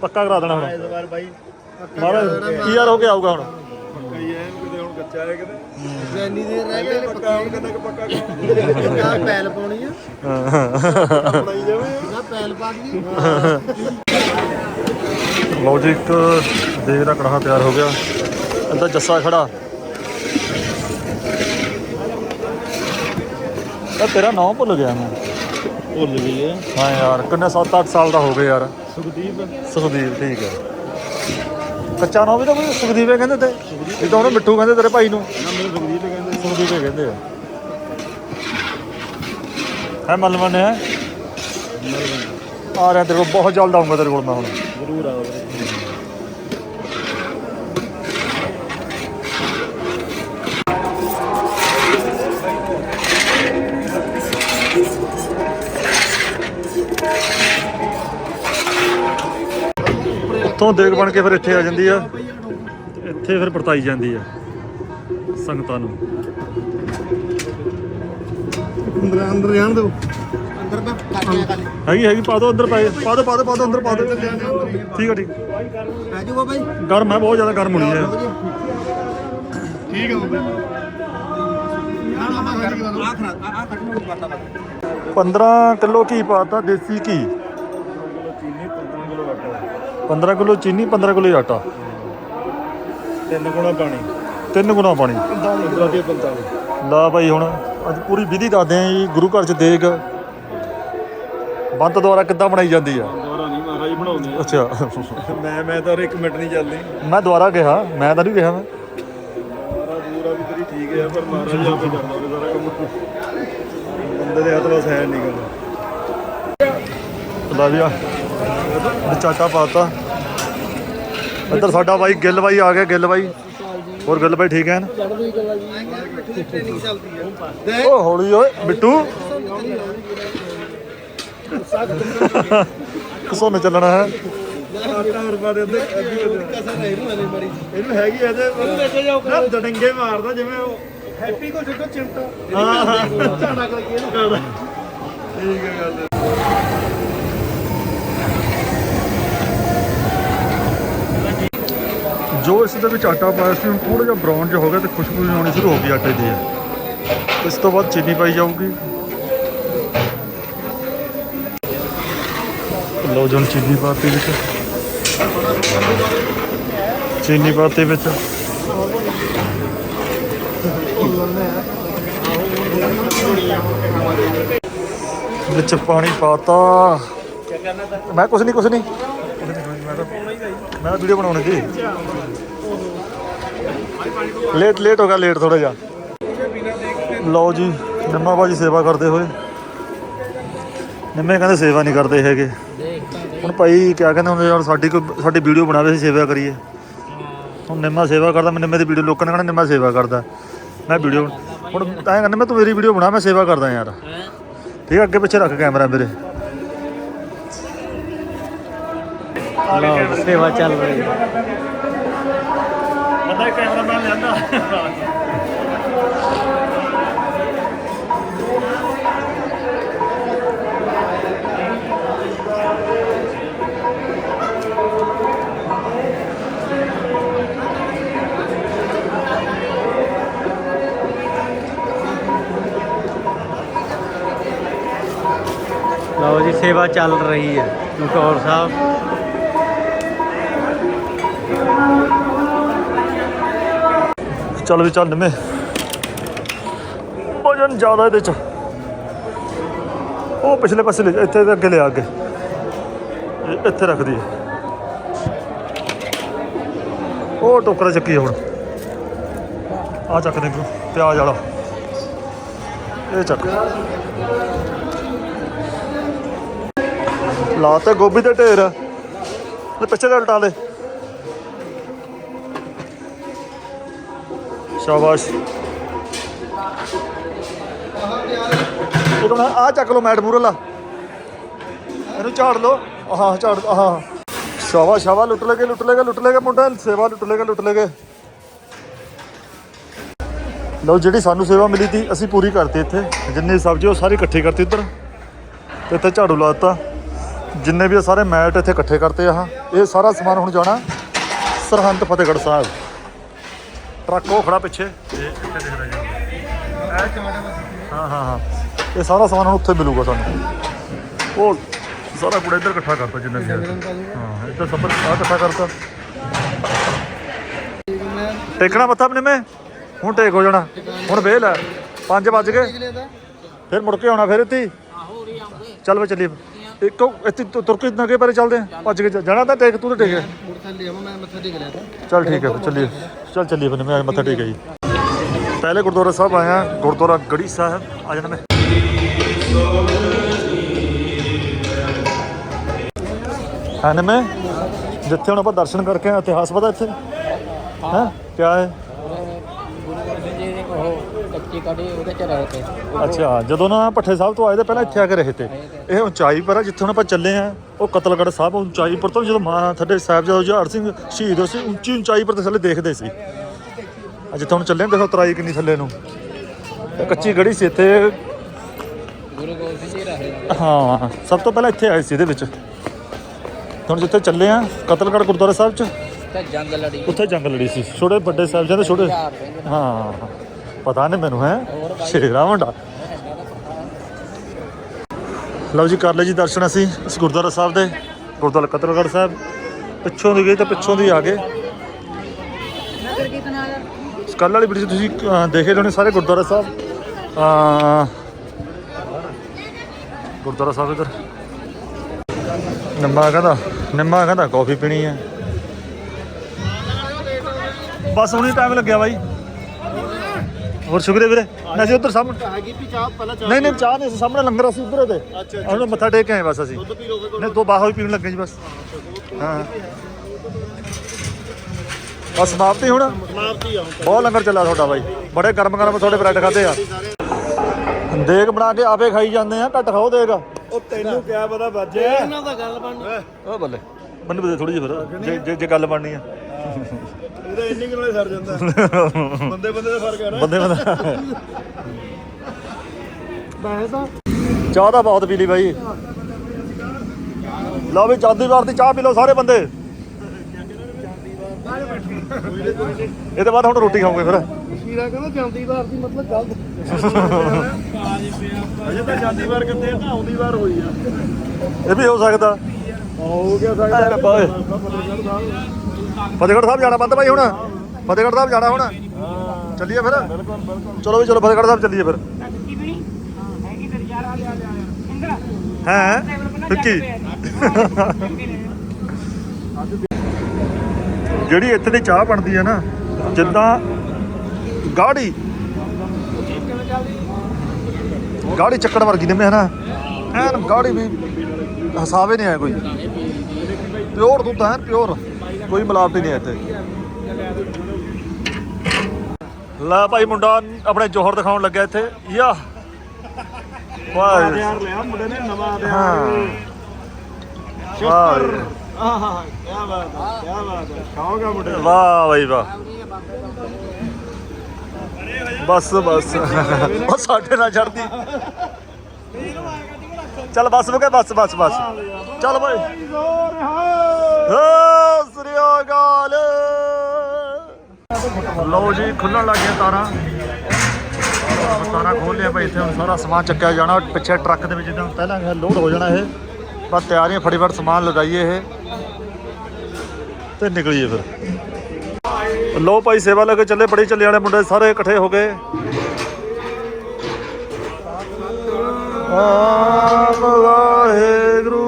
ਪੱਕਾ ਕਰਾ ਦੇਣਾ ਹੁਣ। ਇਸ ਵਾਰ ਬਾਈ। ਮਹਾਰਾਜ ਕੀ ਯਾਰ ਹੋ ਕੇ ਆਊਗਾ ਹੁਣ। ਕਈ ਐ ਕਿਤੇ ਹੁਣ ਕੱਚਾ ਹੈ ਕਿਤੇ। ਜੈਨੀ ਦੇ ਰਹਿ ਗਏ ਪੱਕਾ ਹੁਣ ਕਿਤੇ ਪੱਕਾ ਪੱਕਾ ਪੈਲ ਪਾਉਣੀ ਆ। ਬਣਾਈ ਜਾਵੇ। ਨਾ ਪੈਲ ਪਾ ਦਈਏ। <laughs> ਇੱਕ ਦੇਗ ਦਾ ਕੜਾਹਾ ਤਿਆਰ ਹੋ ਗਿਆ। ਇੱਧਰ ਜੱਸਾ ਖੜਾ। ਇਹ ਤੇਰਾ ਨਾਮ ਭੁੱਲ ਗਿਆ ਮੈਂ। ਭੁੱਲ ਗਈ ਹੈ। ਹਾਂ ਯਾਰ ਕਿੰਨੇ 7-8 ਸਾਲ ਦਾ ਹੋ ਗਿਆ ਯਾਰ। ਸੁਖਦੀਪ। ਸੁਖਦੀਪ ਠੀਕ ਹੈ। ਕੱਚਾ ਨਾਮ ਵੀ ਤਾਂ ਕੋਈ ਸੁਖਦੀਪ ਹੀ ਕਹਿੰਦੇ ਤੇ। ਇਹ ਤਾਂ ਉਹਨੂੰ ਮਿੱਠੂ ਕਹਿੰਦੇ ਤੇਰੇ ਭਾਈ ਨੂੰ। ਨਾ ਮੈਨੂੰ ਸੁਖਦੀਪ ਕਹਿੰਦੇ। ਸੁਖਦੀਪ ਹੀ ਕਹਿੰਦੇ ਆ। ਹੈ ਮਲਮਨ ਹੈ? ਆ ਰਿਹਾ ਤੇਰੇ ਕੋਲ ਬਹੁਤ ਜਲਦ ਆਉਂਗਾ ਤੇਰੇ ਕੋਲ ਮੈਂ ਹੁਣ। ਜ਼ਰੂਰ ਆਓ ਵੀਰੇ। ਉੱਥੋਂ ਦੇਗ ਬਣ ਕੇ ਫਿਰ ਇੱਥੇ ਆ ਜਾਂਦੀ ਆ। ਇੱਥੇ ਫਿਰ ਪਰਤਾਈ ਜਾਂਦੀ ਆ ਸੰਗਤਾਂ ਨੂੰ। ਅੰਦਰ ਅੰਦਰ ਜਾਣ ਦਿਓ। ਅੰਦਰ ਗੱਲ ਹੈਗੀ ਹੈਗੀ ਪਾ ਦੋ ਅੰਦਰ ਪਾ ਪਾ ਦੋ ਪਾ ਦੋ ਪਾ ਦੋ ਅੰਦਰ ਪਾ ਦੋ ਠੀਕ ਆ ਠੀਕ। ਪੈ ਜਾਊਗਾ ਬਾਈ। ਗਰਮ ਹੈ ਬਹੁਤ ਜ਼ਿਆਦਾ ਗਰਮ ਹੋਣੀ ਹੈ। ਠੀਕ ਹੈ ਬਾਈ ਆ ਖਰਾ ਆ ਕੱਟ ਨੂੰ ਪਤਾ 15 ਕਿਲੋ ਘੀ ਪਾਤਾ ਦੇਸੀ ਘੀ ਚੀਨੀ 15 ਕਿਲੋ ਆਟਾ 15 ਕਿਲੋ ਚੀਨੀ 15 ਕਿਲੋ ਆਟਾ। ਤਿੰਨ ਗੁਣਾ ਪਾਣੀ। ਤਿੰਨ ਗੁਣਾ ਪਾਣੀ। 15 ਦੇ 45 ਲਾ ਭਾਈ ਹੁਣ ਅੱਜ ਪੂਰੀ ਵਿਧੀ ਦੱਸਦੇ ਆਂ ਜੀ ਗੁਰੂ ਘਰ ਚ ਦੇਗ। ਬੰਤ ਦੁਆਰਾ ਕਿੱਦਾਂ ਬਣਾਈ ਜਾਂਦੀ ਆ? ਦੁਆਰਾ ਨਹੀਂ ਮਹਾਰਾਜ ਬਣਾਉਂਦੇ ਅੱਛਾ। ਮੈਂ ਮੈਂ ਤਾਂ ਇੱਕ ਮਿੰਟ ਨਹੀਂ ਚੱਲਦੀ। ਮੈਂ ਦੁਆਰਾ ਕਿਹਾ ਮੈਂ ਤਾਂ ਨਹੀਂ ਕਿਹਾ ਮੈਂ। ਮਹਾਰਾਜ ਪੂਰਾ ਵੀ ਤੇਰੀ ਠੀਕ ਹੈ ਪਰ ਮਹਾਰਾਜ ਆਪੇ ਕਰਦਾ ਉਹ ਸਾਰਾ ਕੰਮ। ਬੰਦੇ ਦੇ ਹੱਥ ਵਸ ਹੈ ਨਹੀਂ ਗੱਲ ਲਾ ਲਿਆ ਚਾਟਾ ਪਾਤਾ। ਇੱਧਰ ਸਾਡਾ ਬਾਈ ਗਿੱਲ ਬਾਈ ਆ ਗਿਆ ਗਿੱਲ ਬਾਈ। ਹੋਰ ਗਿੱਲ ਬਾਈ ਠੀਕ ਹੈ ਨਾ? ਟ੍ਰੇਨਿੰਗ ਚੱਲਦੀ ਹੈ ਓ ਹੌਲੀ ਓਏ ਬਿੱਟੂ। ਕਿਸੋਂ ਨੇ ਚੱਲਣਾ ਹੈ? ਆਟਾ ਰੁਪਾ ਦੇ ਅੱਧੇ ਕਸਰ ਹੈ ਇਹਨੂੰ ਹਲੇ ਮਰੀ ਇਹਨੂੰ ਹੈਗੀ ਅਜੇ ਉਹਨੂੰ ਲੈ ਕੇ ਜਾਓ ਨਾ ਡਡੰਗੇ ਮਾਰਦਾ ਜਿਵੇਂ ਉਹ। ਹੈਪੀ ਕੋ ਛੱਡੋ ਚਿੰਟਾ ਹਾਂ ਹਾਂ। ਝਾੜਾ ਕਰ ਕੇ ਇਹਨੂੰ। ਠੀਕ ਹੈ ਗੱਲ ਜੋ ਇਸ ਦੇ ਵਿੱਚ ਆਟਾ ਪਾਇਆ ਸੀ ਹੁਣ ਥੋੜਾ ਜਿਹਾ ਬਰਾਊਨ ਜਿਹਾ ਹੋ ਗਿਆ ਤੇ ਖੁਸ਼ਬੂ ਆਉਣੀ ਸ਼ੁਰੂ ਹੋ ਗਈ ਆਟੇ ਦੀ। ਇਸ ਤੋਂ ਬਾਅਦ ਚੀਨੀ ਪਾਈ ਜਾਊਗੀ। ਲਓ ਜਨ ਚੀਨੀ ਪਾਤੀ ਵਿੱਚ। ਚੀਨੀ ਪਾਤੀ ਵਿੱਚ। ਵਿੱਚ ਪਾਣੀ ਪਾਤਾ। ਮੈਂ ਕੁਛ ਨਹੀਂ ਕੁਛ ਨਹੀਂ ਮੈਂ ਵੀਡੀਓ ਬਣਾਉਣੀ ਸੀ ਲੇਟ ਲੇਟ ਹੋ ਗਿਆ, ਲੇਟ ਥੋੜਾ ਜਿਹਾ। ਲਓ ਜੀ, ਨਿੰਮਾ ਬਾਜੀ ਸੇਵਾ ਕਰਦੇ ਹੋਏ। ਨਿੰਮੇ ਕਹਿੰਦੇ ਸੇਵਾ ਨਹੀਂ ਕਰਦੇ ਹੈਗੇ। ਹੁਣ ਭਾਈ ਕਿਆ ਕਹਿੰਦੇ ਹੁੰਦੇ ਯਾਰ ਸਾਡੀ ਕੋਈ ਸਾਡੀ ਵੀਡੀਓ ਬਣਾਵੇ ਅਸੀਂ ਸੇਵਾ ਕਰੀਏ। ਹੁਣ ਨਿੰਮਾ ਸੇਵਾ ਕਰਦਾ ਮੈਂ ਨਿੰਮੇ ਦੀ ਵੀਡੀਓ ਲੋਕਾਂ ਨੇ ਕਹਿਣਾ ਨਿੰਮਾ ਸੇਵਾ ਕਰਦਾ। ਮੈਂ ਵੀਡੀਓ ਹੁਣ ਤਾਂ ਕਹਿੰਦਾ ਮੈਂ ਤੂੰ ਮੇਰੀ ਵੀਡੀਓ ਬਣਾ ਮੈਂ ਸੇਵਾ ਕਰਦਾ ਯਾਰ। ਠੀਕ ਹੈ ਅੱਗੇ ਪਿੱਛੇ ਰੱਖ ਕੈਮਰਾ ਮੇਰੇ ਸੇਵਾ ਚੱਲ ਰਹੀ ਹੈ। ਬੰਦਾ ਕੈਮਰਾਮੈਨ ਲੈਂਦਾ ਲਓ ਜੀ ਸੇਵਾ ਚੱਲ ਰਹੀ ਹੈ ਚਮਕੌਰ ਸਾਹਿਬ। ਚੱਲ ਵੀ ਚੱਲ ਨਿੰਮੇ। ਵਜਨ ਜ਼ਿਆਦਾ ਇਹਦੇ ਚ। ਉਹ ਪਿਛਲੇ ਪਾਸੇ ਲੈ ਜਾ, ਇੱਥੇ ਦੇ ਅੱਗੇ ਲਿਆ ਅੱਗੇ। ਇਹ ਇੱਥੇ ਰੱਖ ਦੀ ਉਹ ਟੋਕਰਾ ਚੱਕੀ ਹੁਣ। ਆ ਚੱਕ ਦੇ ਪਿਆਜ਼ ਵਾਲਾ। ਇਹ ਚੱਕ। ਲਾ ਤੇ ਗੋਭੀ ਦੇ ਢੇਰ। ਤੇ ਪਿੱਛੇ ਦੇ ਉਲਟਾ ਦੇ। ਸ਼ਾਬਾਸ਼। ਉਹ ਆ ਚੱਕ ਲਓ ਮੈਟ ਮੂਰਲਾ ਇਹਨੂੰ ਝਾੜ ਲਓ। ਆਹ ਝਾੜ, ਆਹ ਸ਼ਾਬਾਸ਼ ਸ਼ਾਬਾਸ਼। ਲੁੱਟ ਲੇਗੇ ਲੁੱਟ ਲੇਗੇ ਲੁੱਟ ਲੇਗੇ ਮੁੰਡਾ ਸੇਵਾ, ਲੁੱਟ ਲੇਗੇ ਲੁੱਟ ਲੇਗੇ ਲਓ ਜਿਹੜੀ ਸਾਨੂੰ ਸੇਵਾ ਮਿਲੀ ਤੀ, ਅਸੀਂ ਪੂਰੀ ਕਰਤੀ ਇੱਥੇ। ਜਿੰਨੀ ਸਬਜ਼ੀ ਉਹ ਸਾਰੀ ਇਕੱਠੀ ਕਰਤੀ ਇੱਧਰ। ਤੇ ਇੱਥੇ ਝਾੜੂ ਲਾਤਾ ਜਿੰਨੇ ਵੀ ਇਹ ਸਾਰੇ ਮੈਟ ਇੱਥੇ ਇਕੱਠੇ ਕਰਤੇ ਆਹ ਇਹ ਸਾਰਾ ਸਮਾਨ ਹੁਣ ਜਾਣਾ ਸਰਹੰਦ ਫਤਿਹਗੜ੍ਹ ਸਾਹਿਬ। ਟਰੱਕ ਉਹ ਖੜਾ ਪਿੱਛੇ। ਹਾਂ ਹਾਂ ਹਾਂ। ਇਹ ਸਾਰਾ ਸਮਾਨ ਹੁਣ ਉੱਥੇ ਮਿਲੂਗਾ ਸਾਨੂੰ। ਉਹ ਸਾਰਾ ਕੂੜਾ ਇੱਧਰ ਇਕੱਠਾ ਕਰਤਾ ਜਿੰਨਾ ਵੀ ਹੈ ਹਾਂ, ਇੱਧਰ ਸਭ ਆ ਇਕੱਠਾ ਕਰਤਾ। ਟੇਕਣਾ ਮੱਥਾ ਆਪਣੇ ਮੈਂ? ਹੁਣ ਟੇਕ ਹੋ ਜਾਣਾ। ਹੁਣ ਵੇਲ ਹੈ 5 ਵੱਜ ਗਏ। ਫਿਰ ਮੁੜ ਕੇ ਆਉਣਾ ਫਿਰ ਇੱਥੇ। ਚੱਲ ਵੇ ਚੱਲੀਏ। ਇੱਕੋ ਇੱਥੇ ਤੁ- ਤੁਰ ਕੇ ਨਗੇ ਬਾਰੇ ਚੱਲਦੇ ਆ? ਭੱਜ ਕੇ ਜਾ- ਜਾਣਾ ਤਾਂ ਟੇਕ ਤੂੰ ਤਾਂ ਟੇਕ। ਚੱਲ ਠੀਕ ਹੈ ਫਿਰ ਚੱਲੀਏ। ਚੱਲ ਚੱਲੀਏ ਫਿਰ ਮੈਂ ਮੱਥਾ ਟੇਕ ਜੀ ਪਹਿਲੇ ਗੁਰਦੁਆਰਾ ਸਾਹਿਬ ਆਇਆ ਗੁਰਦੁਆਰਾ ਗੜੀ ਸਾਹਿਬ ਆ ਜਾਣਾ ਮੈਂ। ਹਾਂ ਮੈਂ? ਜਿੱਥੇ ਹੁਣ ਆਪਾਂ ਦਰਸ਼ਨ ਕਰਕੇ ਆਏ, ਇਤਿਹਾਸ ਪਤਾ ਇੱਥੇ? ਹਾਂ? ਕਿਆ ਹੈ? ਕੱਚੀ ਕੜੀ ਉਹਦੇ ਚ ਰਹੇ ਤੇ। ਅੱਛਾ ਜਦੋਂ ਨਾ ਭੱਠੇ ਸਾਹਿਬ ਤੋਂ ਆਏ ਤੇ ਪਹਿਲਾਂ ਇੱਥੇ ਆ ਕੇ ਰਹੇ ਤੇ। ਇਹ ਉਚਾਈ ਪਰ ਆ ਜਿੱਥੇ ਹੁਣ ਆਪਾਂ ਚੱਲੇ ਆ ਉਹ ਕਤਲਗੜ੍ਹ ਸਾਹਿਬ ਉਚਾਈ ਪਰ ਤੋਂ ਜਦੋਂ ਮਾਂ ਥੱਲੇ ਸਾਹਿਬ ਜਦੋਂ ਜਹਾਰ ਸਿੰਘ ਸ਼ਹੀਦ ਹੋਏ ਸੀ ਉੱਚੀ ਉਚਾਈ ਪਰ ਤੋਂ ਥੱਲੇ ਦੇਖਦੇ ਸੀ। ਆ ਜਿੱਥੇ ਹੁਣ ਚੱਲੇ ਆ, ਦੇਖੋ ਤਰਾਈ ਕਿੰਨੀ ਥੱਲੇ ਨੂੰ। ਇਹ ਕੱਚੀ ਗੜੀ ਸੀ ਇੱਥੇ। ਗੁਰੂ ਗੋਬਿੰਦ ਸਿੰਘ ਜੀ ਰਹੇ ਹਾਂ ਸਭ ਤੋਂ ਪਹਿਲਾਂ ਇੱਥੇ ਆਏ ਸੀ ਇਹਦੇ ਵਿੱਚ। ਹੁਣ ਜਿੱਥੇ ਚੱਲੇ ਆ ਕਤਲਗੜ੍ਹ ਗੁਰਦੁਆਰਾ ਸਾਹਿਬ ਚ ਤੇ ਜੰਗ ਲੜੀ। ਉੱਥੇ ਜੰਗ ਲੜੀ ਸੀ। ਛੋਟੇ ਵੱਡੇ ਸਾਹਿਬਜ਼ਾਦੇ ਛੋਟੇ ਹਜ਼ਾਰ ਸਿੰਘ ਹਾਂ। ਪਤਾ ਨਹੀਂ ਮੈਨੂੰ ਹੈ? ਸ਼ੇਰਾ ਮੁੰਡਾ। ਲਓ ਜੀ ਕਰ ਲਓ ਜੀ ਦਰਸ਼ਨ ਅਸੀਂ ਇਸ ਗੁਰਦੁਆਰਾ ਸਾਹਿਬ ਦੇ ਗੁਰਦੁਆਰਾ ਕਤਲਗੜ੍ਹ ਸਾਹਿਬ। ਪਿੱਛੋਂ ਦੀ ਗਏ ਤਾਂ ਪਿੱਛੋਂ ਦੀ ਆ ਗਏ। ਨਗਰ ਕੱਲ੍ਹ ਵਾਲੀ ਵੀਡੀਓ ਤੁਸੀਂ ਦੇਖੇ ਹੋਣੇ ਸਾਰੇ ਗੁਰਦੁਆਰਾ ਸਾਹਿਬ? ਅਹ, ਗੁਰਦੁਆਰਾ ਸਾਹਿਬ ਇਧਰ। ਨਿੰਮਾ ਕਹਿੰਦਾ ਨਿੰਮਾ ਕਹਿੰਦਾ ਕਾਫੀ ਪੀਣੀ ਹੈ। ਬਸ ਹੁਣੀ ਟਾਈਮ ਲੱਗਿਆ ਬਾਈ। ਹੋਰ ਸ਼ੁਕਰੀਆ ਵੀਰੇ। ਅਸੀਂ ਉੱਧਰ ਸਾਹਮਣੇ ਹੈਗੀ ਵੀ ਚਾਹ ਪਹਿਲਾਂ ਚਾਹ ਨਹੀਂ ਨਹੀਂ ਚਾਹ ਨਹੀਂ ਸੀ ਸਾਹਮਣੇ ਲੰਗਰ ਅਸੀਂ ਉੱਧਰ ਦੇ ਅੱਛਾ, ਉਹਨੂੰ ਮੱਥਾ ਟੇਕ ਕੇ ਆਏ ਬਸ ਅਸੀਂ। ਦੁੱਧ ਪੀ ਲੋਗੇ ਨਹੀਂ ਦੋ ਬਾਹਰ ਹੀ ਪੀਣ ਲੱਗੇ ਜੀ ਬਸ। ਹਾਂ ਬਸ ਸਮਾਪਤੀ ਹੁਣ। ਸਮਾਪਤੀ ਆ ਹੁਣ ਬਹੁਤ ਲੰਗਰ ਚੱਲਾ ਤੁਹਾਡਾ ਬਾਈ। ਬੜੇ ਗਰਮ ਗਰਮ ਤੁਹਾਡੇ ਬ੍ਰੈਡ ਖਾਦੇ ਆ। ਦੇਗ ਬਣਾ ਕੇ ਆਪੇ ਖਾਈ ਜਾਂਦੇ ਆ ਘੱਟ ਖਾਓ ਦੇਗ। ਉਹ ਤੈਨੂੰ ਕਿਆ ਪਤਾ ਵੱਜਿਆ ਇਹਨਾਂ ਦਾ ਗੱਲ ਬਣ ਉਹ ਬੱਲੇ ਮੈਨੂੰ ਬਦੇ ਥੋੜੀ ਜਿਹੀ ਫਿਰ। ਜੇ ਗੱਲ ਬਣਨੀ ਆ। ਇਹਦਾ ਇੰਨਿੰਗ ਨਾਲੇ ਸਰ ਜਾਂਦਾ। <laughs> ਬੰਦੇ ਬੰਦੇ ਦਾ ਫ਼ਰਕ ਹੈ ਨਾ। ਬੰਦੇ ਬੰਦਾ ਚਾਹ ਤਾਂ ਬਹੁਤ ਪੀ ਲਈ ਬਾਈ। ਲਓ ਵੀ ਚਾਂਦੀ ਵਾਰ ਦੀ ਚਾਹ ਪੀ ਲਓ ਸਾਰੇ ਬੰਦੇ। ਇਹਦੇ ਬਾਅਦ ਹੁਣ ਰੋਟੀ ਖਾਓਗੇ ਫਿਰ। ਸ਼ੀਰਾ ਕਹਿੰਦਾ ਜਾਂਦੀ ਵਾਰ ਦੀ ਮਤਲਬ ਗਲਤ। ਅਜੇ ਤਾਂ ਜਾਂਦੀ ਵਾਰ ਕਿੱਥੇ ਆ ਆਉਂਦੀ ਵਾਰ ਹੋਈ ਆ। ਇਹ ਵੀ ਹੋ ਸਕਦਾ। ਹੋ ਗਿਆ ਓਏ। ਫਤਿਹਗੜ੍ਹ ਸਾਹਿਬ ਜਾਣਾ ਬੰਦ ਭਾਈ ਹੁਣ? ਫਤਿਹਗੜ੍ਹ ਸਾਹਿਬ ਜਾਣਾ ਹੁਣ? ਚੱਲੀਏ ਫਿਰ? ਚਲੋ ਵੀ ਚਲੋ, ਫਤਿਹਗੜ੍ਹ ਸਾਹਿਬ ਚੱਲੀਏ ਫਿਰ। ਹੈ? ਵਿੱਕੀ ਜਿਹੜੀ ਇੱਥੇ ਦੀ ਚਾਹ ਬਣਦੀ ਹੈ ਨਾ, ਜਿੱਦਾਂ ਗਾੜੀ। ਗਾੜੀ ਚੱਕੜ ਵਰਗੀ ਨੇ ਮੈਂ ਨਾ। ਐਨ ਗਾੜੀ ਵੀ ਹਸਾਵੇ ਨਹੀਂ ਆਇਆ ਕੋਈ। ਪਿਓਰ ਦੁੱਧ ਹੈ, ਪਿਓਰ। ਕੋਈ ਮਿਲਾਵਟ ਨਹੀਂ ਹੈ ਇੱਥੇ। ਲੈ ਭਾਈ ਮੁੰਡਾ ਆਪਣੇ ਜੋਹਰ ਦਿਖਾਉਣ ਲੱਗਿਆ ਇੱਥੇ। ਯਾ। ਵਾਹ। ਯਾਰ ਲਿਆ ਮੁੰਡੇ ਨੇ ਨਵਾਂ ਹਾਂ। ਵਾਹ। ਆਹਾ ਕੀ ਬਾਤ ਹੈ ਕੀ ਬਾਤ ਹੈ। ਖਾਓਗਾ ਮੁੰਡੇ ਵਾਹ ਬਾਈ ਵਾਹ। ਬਸ ਬਸ। ਉਹ ਸਾਡੇ ਨਾਲ ਚੜਦੀ ਚੱਲ ਬਸ ਬਸ ਬਸ ਬਸ। ਚੱਲ ਜ਼ੋਰ ਹੈ ਸਤਿ ਸ੍ਰੀ ਅਕਾਲ ਲਓ ਜੀ, ਖੁੱਲਣ ਲੱਗ ਗਈਆਂ ਤਾਰਾਂ। ਤਾਰਾਂ ਖੋਲ ਲਿਆ ਭਾਈ, ਇੱਥੇ ਹੁਣ ਸਾਰਾ ਸਮਾਨ ਚੱਕਿਆ ਜਾਣਾ। ਪਿੱਛੇ ਟਰੱਕ ਦੇ ਵਿੱਚ ਜਿੱਦਾਂ ਪਹਿਲਾਂ ਲੋਡ ਹੋ ਜਾਣਾ ਇਹ। ਬਸ ਤਿਆਰੀਆਂ ਫਟਾਫਟ ਸਮਾਨ ਲਗਾਈਏ ਇਹ। ਤੇ ਨਿਕਲੀਏ ਫਿਰ। ਲਓ ਭਾਈ, ਸੇਵਾ ਲੈ ਕੇ ਚੱਲੇ, ਬੜੇ ਚੱਲੇ ਵਾਲੇ ਮੁੰਡੇ ਸਾਰੇ ਇਕੱਠੇ ਹੋ ਗਏ। ਆਮ ਵਾਹਿਗੁਰੂ